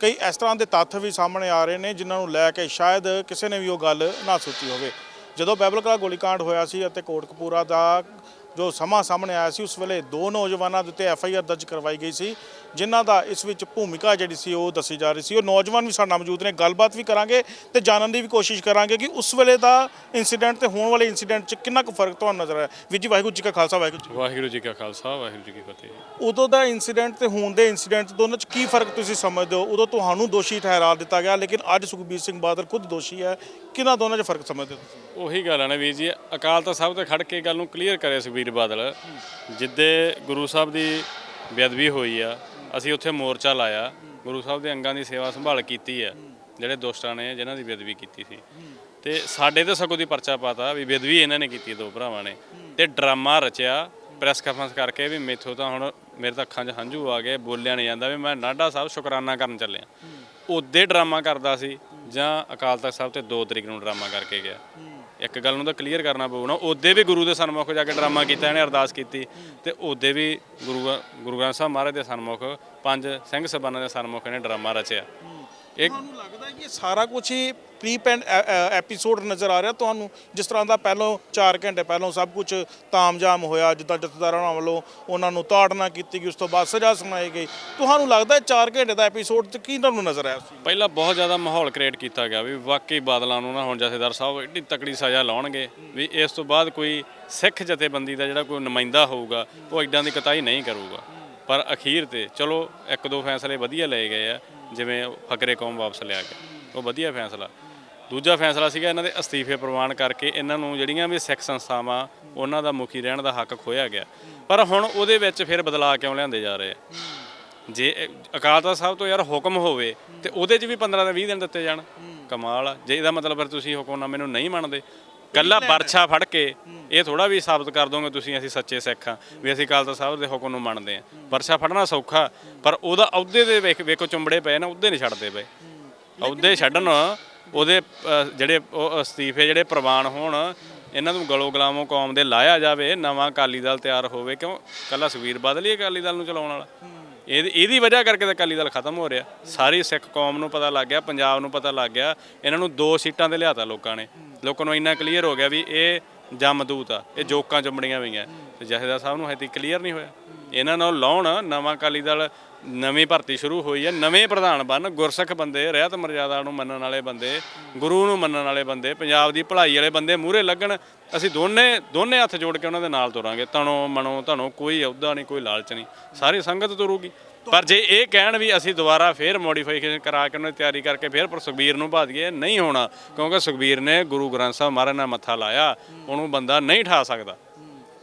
ਕਈ ਇਸ ਤਰ੍ਹਾਂ ਦੇ ਤੱਥ ਵੀ ਸਾਹਮਣੇ ਆ ਰਹੇ ਨੇ, ਜਿਨ੍ਹਾਂ ਨੂੰ ਲੈ ਕੇ ਸ਼ਾਇਦ ਕਿਸੇ ਨੇ ਵੀ ਉਹ ਗੱਲ ਨਾ ਸੋਚੀ ਹੋਵੇ। ਜਦੋਂ ਬਾਈਬਲ ਕਲਾ ਗੋਲੀकांड ਹੋਇਆ ਸੀ ਅਤੇ ਕੋਟਕਪੂਰਾ ਦਾ ਜੋ ਸਮਾਂ ਸਾਹਮਣੇ ਆਇਆ ਸੀ, ਉਸ ਵੇਲੇ ਦੋ ਨੌਜਵਾਨਾਂ ਦੇ ਉੱਤੇ ਐਫ ਆਈ ਆਰ ਦਰਜ ਕਰਵਾਈ ਗਈ ਸੀ। ਜਿਨ੍ਹਾਂ ਦਾ ਇਸ ਵਿੱਚ ਭੂਮਿਕਾ ਜਿਹੜੀ ਸੀ ਉਹ ਦੱਸੀ ਜਾ ਰਹੀ ਸੀ। ਉਹ ਨੌਜਵਾਨ ਵੀ ਸਾਡੇ ਨਾਲ ਮੌਜੂਦ ਨੇ ਗੱਲਬਾਤ ਵੀ ਕਰਾਂਗੇ ਤੇ ਜਾਣਨ ਦੀ ਵੀ ਕੋਸ਼ਿਸ਼ ਕਰਾਂਗੇ ਕਿ ਉਸ ਵੇਲੇ ਦਾ ਇਨਸੀਡੈਂਟ ਤੇ ਹੋਣ ਵਾਲੇ ਇਨਸੀਡੈਂਟ 'ਚ ਕਿੰਨਾ ਕੁ ਫ਼ਰਕ ਤੁਹਾਨੂੰ ਨਜ਼ਰ ਆਇਆ? ਵੀਰ ਜੀ ਵਾਹਿਗੁਰੂ ਜੀ ਕਾ ਖਾਲਸਾ ਵਾਹਿਗੁਰੂ ਜੀ ਵਾਹਿਗੁਰੂ ਜੀ ਕਾ ਖਾਲਸਾ ਵਾਹਿਗੁਰੂ ਜੀ ਕੀ ਫਤਿਹ। ਉਦੋਂ ਦਾ ਇਨਸੀਡੈਂਟ ਤੇ ਹੁਣ ਦੇ ਇਨਸੀਡੈਂਟ ਦੋਨਾਂ 'ਚ ਕੀ ਫ਼ਰਕ ਤੁਸੀਂ ਸਮਝਦੇ ਹੋ? ਉਦੋਂ ਤੁਹਾਨੂੰ ਦੋਸ਼ੀ ਠਹਿਰਾ ਦਿੱਤਾ ਗਿਆ ਲੇਕਿਨ ਅੱਜ ਸੁਖਬੀਰ ਸਿੰਘ ਬਾਦਲ ਖੁਦ ਦੋਸ਼ੀ ਹੈ। ਕਿਹਨਾਂ ਦੋਨਾਂ 'ਚ ਫ਼ਰਕ ਸਮਝਦੇ ਹੋ ਤੁਸੀਂ? ਉਹੀ ਗੱਲ ਹੈ ਨਾ ਵੀਰ ਜੀ ਅਕਾਲ ਤਖਤ ਸਾਹਿਬ ਤੇ ਖੜ ਕੇ ਗੱਲ ਨੂੰ ਕਲੀਅਰ ਕਰਿਆ ਸੁਖਬੀਰ ਬਾਦਲ ਜਿੱਦੇ ਗੁਰੂ ਸਾਹਿਬ ਦੀ ਬੇਅਦਬੀ ਹੋਈ ਆ ਅਸੀਂ ਉੱਥੇ ਮੋਰਚਾ ਲਾਇਆ ਗੁਰੂ ਸਾਹਿਬ ਦੇ ਅੰਗਾਂ ਦੀ ਸੇਵਾ ਸੰਭਾਲ ਕੀਤੀ ਆ ਜਿਹੜੇ ਦੁਸ਼ਟਾਂ ਨੇ ਜਿਨ੍ਹਾਂ ਦੀ ਬੇਅਦਬੀ ਕੀਤੀ ਸੀ। ਤੇ ਸਾਡੇ ਤੇ ਸਗੋਂ ਦੀ ਪਰਚਾ ਪਾਤਾ ਵੀ ਬੇਅਦਬੀ ਇਹਨਾਂ ਨੇ ਕੀਤੀ ਦੋ ਭਰਾਵਾਂ ਨੇ। ਤੇ ਡਰਾਮਾ ਰਚਿਆ ਪ੍ਰੈਸ ਕਾਨਫਰੰਸ ਕਰਕੇ ਵੀ ਮੇਥੋਂ ਤਾਂ ਹੁਣ ਮੇਰੇ ਤਾਂ ਅੱਖਾਂ 'ਚ ਹੰਝੂ ਆ ਗਏ ਬੋਲਿਆ ਨਹੀਂ ਜਾਂਦਾ ਵੀ ਮੈਂ ਨਾਢਾ ਸਾਹਿਬ ਸ਼ੁਕਰਾਨਾ ਕਰਨ ਚੱਲਿਆ। ਉਹਦੇ ਡਰਾਮਾ ਕਰਦਾ ਸੀ ਜਾਂ ਅਕਾਲ ਤਖਤ ਸਾਹਿਬ ਤੇ 2 ਤਰੀਕ ਨੂੰ ਡਰਾਮਾ ਕਰਕੇ ਗਿਆ। ਇੱਕ ਗੱਲ ਨੂੰ ਤਾਂ ਕਲੀਅਰ ਕਰਨਾ ਪਊ ਨਾ, ਉਹਦੇ ਵੀ ਗੁਰੂ ਦੇ ਸਨਮੁਖ ਜਾ ਕੇ ਡਰਾਮਾ ਕੀਤਾ, ਇਹਨੇ ਅਰਦਾਸ ਕੀਤੀ, ਤੇ ਉਹਦੇ ਵੀ ਗੁਰੂ ਗੁਰੂ ਗ੍ਰੰਥ ਸਾਹਿਬ ਮਹਾਰਾਜ ਦੇ ਸਨਮੁਖ, ਪੰਜ ਸਿੰਘ ਸਬਾਨਾਂ ਦੇ ਸਨਮੁਖ ਇਹਨੇ ਡਰਾਮਾ ਰਚਿਆ। ਇੱਕ ਤੁਹਾਨੂੰ ਲੱਗਦਾ ਕਿ ਇਹ ਸਾਰਾ ਕੁਝ ਹੀ ਪ੍ਰੀ ਪੈਂਡ ਐਪੀਸੋਡ ਨਜ਼ਰ ਆ ਰਿਹਾ ਤੁਹਾਨੂੰ? ਜਿਸ ਤਰ੍ਹਾਂ ਦਾ ਪਹਿਲੋਂ 4 ਘੰਟੇ ਪਹਿਲੋਂ ਸਭ ਕੁਝ ਤਾਮਝਾਮ ਹੋਇਆ ਜਿੱਦਾਂ ਜਥੇਦਾਰਾਂ ਵੱਲੋਂ ਉਹਨਾਂ ਨੂੰ ਤਾੜਨਾ ਕੀਤੀ ਗਈ ਉਸ ਤੋਂ ਬਾਅਦ ਸਜ਼ਾ ਸੁਣਾਈ ਗਈ। ਤੁਹਾਨੂੰ ਲੱਗਦਾ ਹੈ 4 ਘੰਟੇ ਦਾ ਐਪੀਸੋਡ ਤੇ ਕੀ ਤੁਹਾਨੂੰ ਨਜ਼ਰ ਆਇਆ ਪਹਿਲਾਂ ਬਹੁਤ ਜ਼ਿਆਦਾ ਮਾਹੌਲ ਕ੍ਰੀਏਟ ਕੀਤਾ ਗਿਆ ਵੀ ਵਾਕਈ ਬਾਦਲਾਂ ਨੂੰ ਨਾ ਹੁਣ ਜਥੇਦਾਰ ਸਾਹਿਬ ਏਡੀ ਤਕੜੀ ਸਜ਼ਾ ਲਾਉਣਗੇ ਵੀ ਇਸ ਤੋਂ ਬਾਅਦ ਕੋਈ ਸਿੱਖ ਜਥੇਬੰਦੀ ਦਾ ਜਿਹੜਾ ਕੋਈ ਨੁਮਾਇੰਦਾ ਹੋਊਗਾ ਉਹ ਐਡਾਂ ਦੀ ਕਤਾਈ ਨਹੀਂ ਕਰੂਗਾ। ਪਰ ਅਖੀਰ ਤੇ ਚਲੋ ਇੱਕ ਦੋ ਫੈਸਲੇ ਵਧੀਆ ਲਏ ਗਏ ਆ, ਜਿਵੇਂ ਫਕਰੇ ਕੌਮ ਵਾਪਸ ਲਿਆ ਕੇ। ਉਹ ਵਧੀਆ ਫੈਸਲਾ। ਦੂਜਾ ਫੈਸਲਾ ਸੀਗਾ ਇਹਨਾਂ ਦੇ ਅਸਤੀਫੇ ਪ੍ਰਵਾਨ ਕਰਕੇ ਇਹਨਾਂ ਨੂੰ ਜਿਹੜੀਆਂ ਵੀ ਸਿੱਖ ਸੰਸਥਾਵਾਂ, ਉਹਨਾਂ ਦਾ ਮੁਖੀ ਰਹਿਣ ਦਾ ਹੱਕ ਖੋਇਆ ਗਿਆ। ਪਰ ਹੁਣ ਉਹਦੇ ਵਿੱਚ ਫਿਰ ਬਦਲਾਅ ਕਿਉਂ ਲਿਆਂਦੇ ਜਾ ਰਹੇ ਆ? ਜੇ ਅਕਾਲ ਤਖਤ ਸਾਹਿਬ ਤੋਂ ਯਾਰ ਹੁਕਮ ਹੋਵੇ ਤੇ ਉਹਦੇ 'ਚ ਵੀ 15 ਤੋਂ 20 ਦਿਨ ਦਿੱਤੇ ਜਾਣ। ਕਮਾਲ ਆ। ਜੇ ਇਹਦਾ ਮਤਲਬ ਫਿਰ ਤੁਸੀਂ ਹੁਕਮਨਾਮੇ ਨੂੰ ਨਹੀਂ ਮੰਨਦੇ ਕੱਲਾ ਬਰਛਾ ਫੜ ਕੇ ਇਹ ਥੋੜਾ ਵੀ ਸਾਬਤ ਕਰ ਦੋਗੇ ਤੁਸੀਂ ਅਸੀਂ ਸੱਚੇ ਸਿੱਖ ਆ ਵੀ ਅਸੀਂ ਅਕਾਲ ਤਖਤ ਸਾਹਿਬ ਦੇ ਹੁਕਮ ਨੂੰ ਮੰਨਦੇ ਆ ਬਰਛਾ ਫੜਨਾ ਸੌਖਾ ਪਰ ਉਹਦਾ ਅਹੁਦੇ ਦੇ ਵੇਖ ਵੇਖੋ ਚੁੰਬੜੇ ਪਏ ਨਾ ਉਹਦੇ ਨਹੀਂ ਛੱਡਦੇ ਪਏ। ਅਹੁਦੇ ਛੱਡਣ ਉਹਦੇ ਜਿਹੜੇ ਉਹ ਅਸਤੀਫੇ ਜਿਹੜੇ ਪ੍ਰਵਾਨ ਹੋਣ ਇਹਨਾਂ ਨੂੰ ਗਲੋ ਗਲਾਮੋ ਕੌਮ ਦੇ ਲਾਇਆ ਜਾਵੇ ਨਵਾਂ ਅਕਾਲੀ ਦਲ ਤਿਆਰ ਹੋਵੇ ਕਿਉਂ? ਕੱਲਾ ਸੁਖਬੀਰ ਬਾਦਲ ਹੀ ਅਕਾਲੀ ਦਲ ਨੂੰ ਚਲਾਉਣ ਵਾਲਾ। ਇਹਦੀ ਇਹਦੀ ਵਜ੍ਹਾ ਕਰਕੇ ਤਾਂ ਅਕਾਲੀ ਦਲ ਖਤਮ ਹੋ ਰਿਹਾ। ਸਾਰੀ ਸਿੱਖ ਕੌਮ ਨੂੰ ਪਤਾ ਲੱਗ ਗਿਆ ਪੰਜਾਬ ਨੂੰ ਪਤਾ ਲੱਗ ਗਿਆ ਇਹਨਾਂ ਨੂੰ ਦੋ ਸੀਟਾਂ ਤੇ ਲਿਆਤਾ ਲੋਕਾਂ ਨੇ। ਲੋਕਾਂ ਨੂੰ ਇੰਨਾ ਕਲੀਅਰ ਹੋ ਗਿਆ ਵੀ ਇਹ ਜਮਦੂਤ ਆ, ਇਹ ਜੋਕਾਂ ਚੰਬੜੀਆਂ ਹੋਈਆਂ ਤੇ ਜਥੇਦਾਰ ਸਾਹਿਬ ਨੂੰ ਹਜੇ ਕਲੀਅਰ ਨਹੀਂ ਹੋਇਆ। ਇਹਨਾਂ ਨਾਲ ਲਾਉਣ ਨਵਾਂ ਅਕਾਲੀ ਦਲ ਨਵੀਂ ਭਰਤੀ ਸ਼ੁਰੂ ਹੋਈ ਹੈ। ਨਵੇਂ ਪ੍ਰਧਾਨ ਬਣ ਗੁਰਸਿੱਖ ਬੰਦੇ, ਰਹਿਤ ਮਰਜ਼ਾਦਾ ਨੂੰ ਮੰਨਣ ਵਾਲੇ ਬੰਦੇ, ਗੁਰੂ ਨੂੰ ਮੰਨਣ ਵਾਲੇ ਬੰਦੇ, ਪੰਜਾਬ ਦੀ ਭਲਾਈ ਵਾਲੇ ਬੰਦੇ ਮੂਹਰੇ ਲੱਗਣ, ਅਸੀਂ ਦੋਨੇ ਦੋਨੇ ਹੱਥ ਜੋੜ ਕੇ ਉਹਨਾਂ ਦੇ ਨਾਲ ਤੁਰਾਂਗੇ। ਤਣੋ, ਮਨੋ, ਧਨੋ, ਕੋਈ ਅਹੁਦਾ ਨਹੀਂ, ਕੋਈ ਲਾਲਚ ਨਹੀਂ। ਸਾਰੀ ਸੰਗਤ ਤੁਰੂਗੀ। ਪਰ ਜੇ ਇਹ ਕਹਿਣ ਵੀ ਅਸੀਂ ਦੁਬਾਰਾ ਫੇਰ ਮੋਡੀਫਿਕੇਸ਼ਨ ਕਰਾ ਕੇ ਉਹਨਾਂ ਦੀ ਤਿਆਰੀ ਕਰਕੇ ਫੇਰ ਪਰ ਸੁਖਬੀਰ ਨੂੰ ਭਾ ਦਈਏ ਨਹੀਂ ਹੋਣਾ। ਕਿਉਂਕਿ ਸੁਖਬੀਰ ਨੇ ਗੁਰੂ ਗ੍ਰੰਥ ਸਾਹਿਬ ਮਹਾਰਾਜ ਨਾਲ ਮੱਥਾ ਲਾਇਆ, ਉਹਨੂੰ ਬੰਦਾ ਨਹੀਂ ਠਾ ਸਕਦਾ।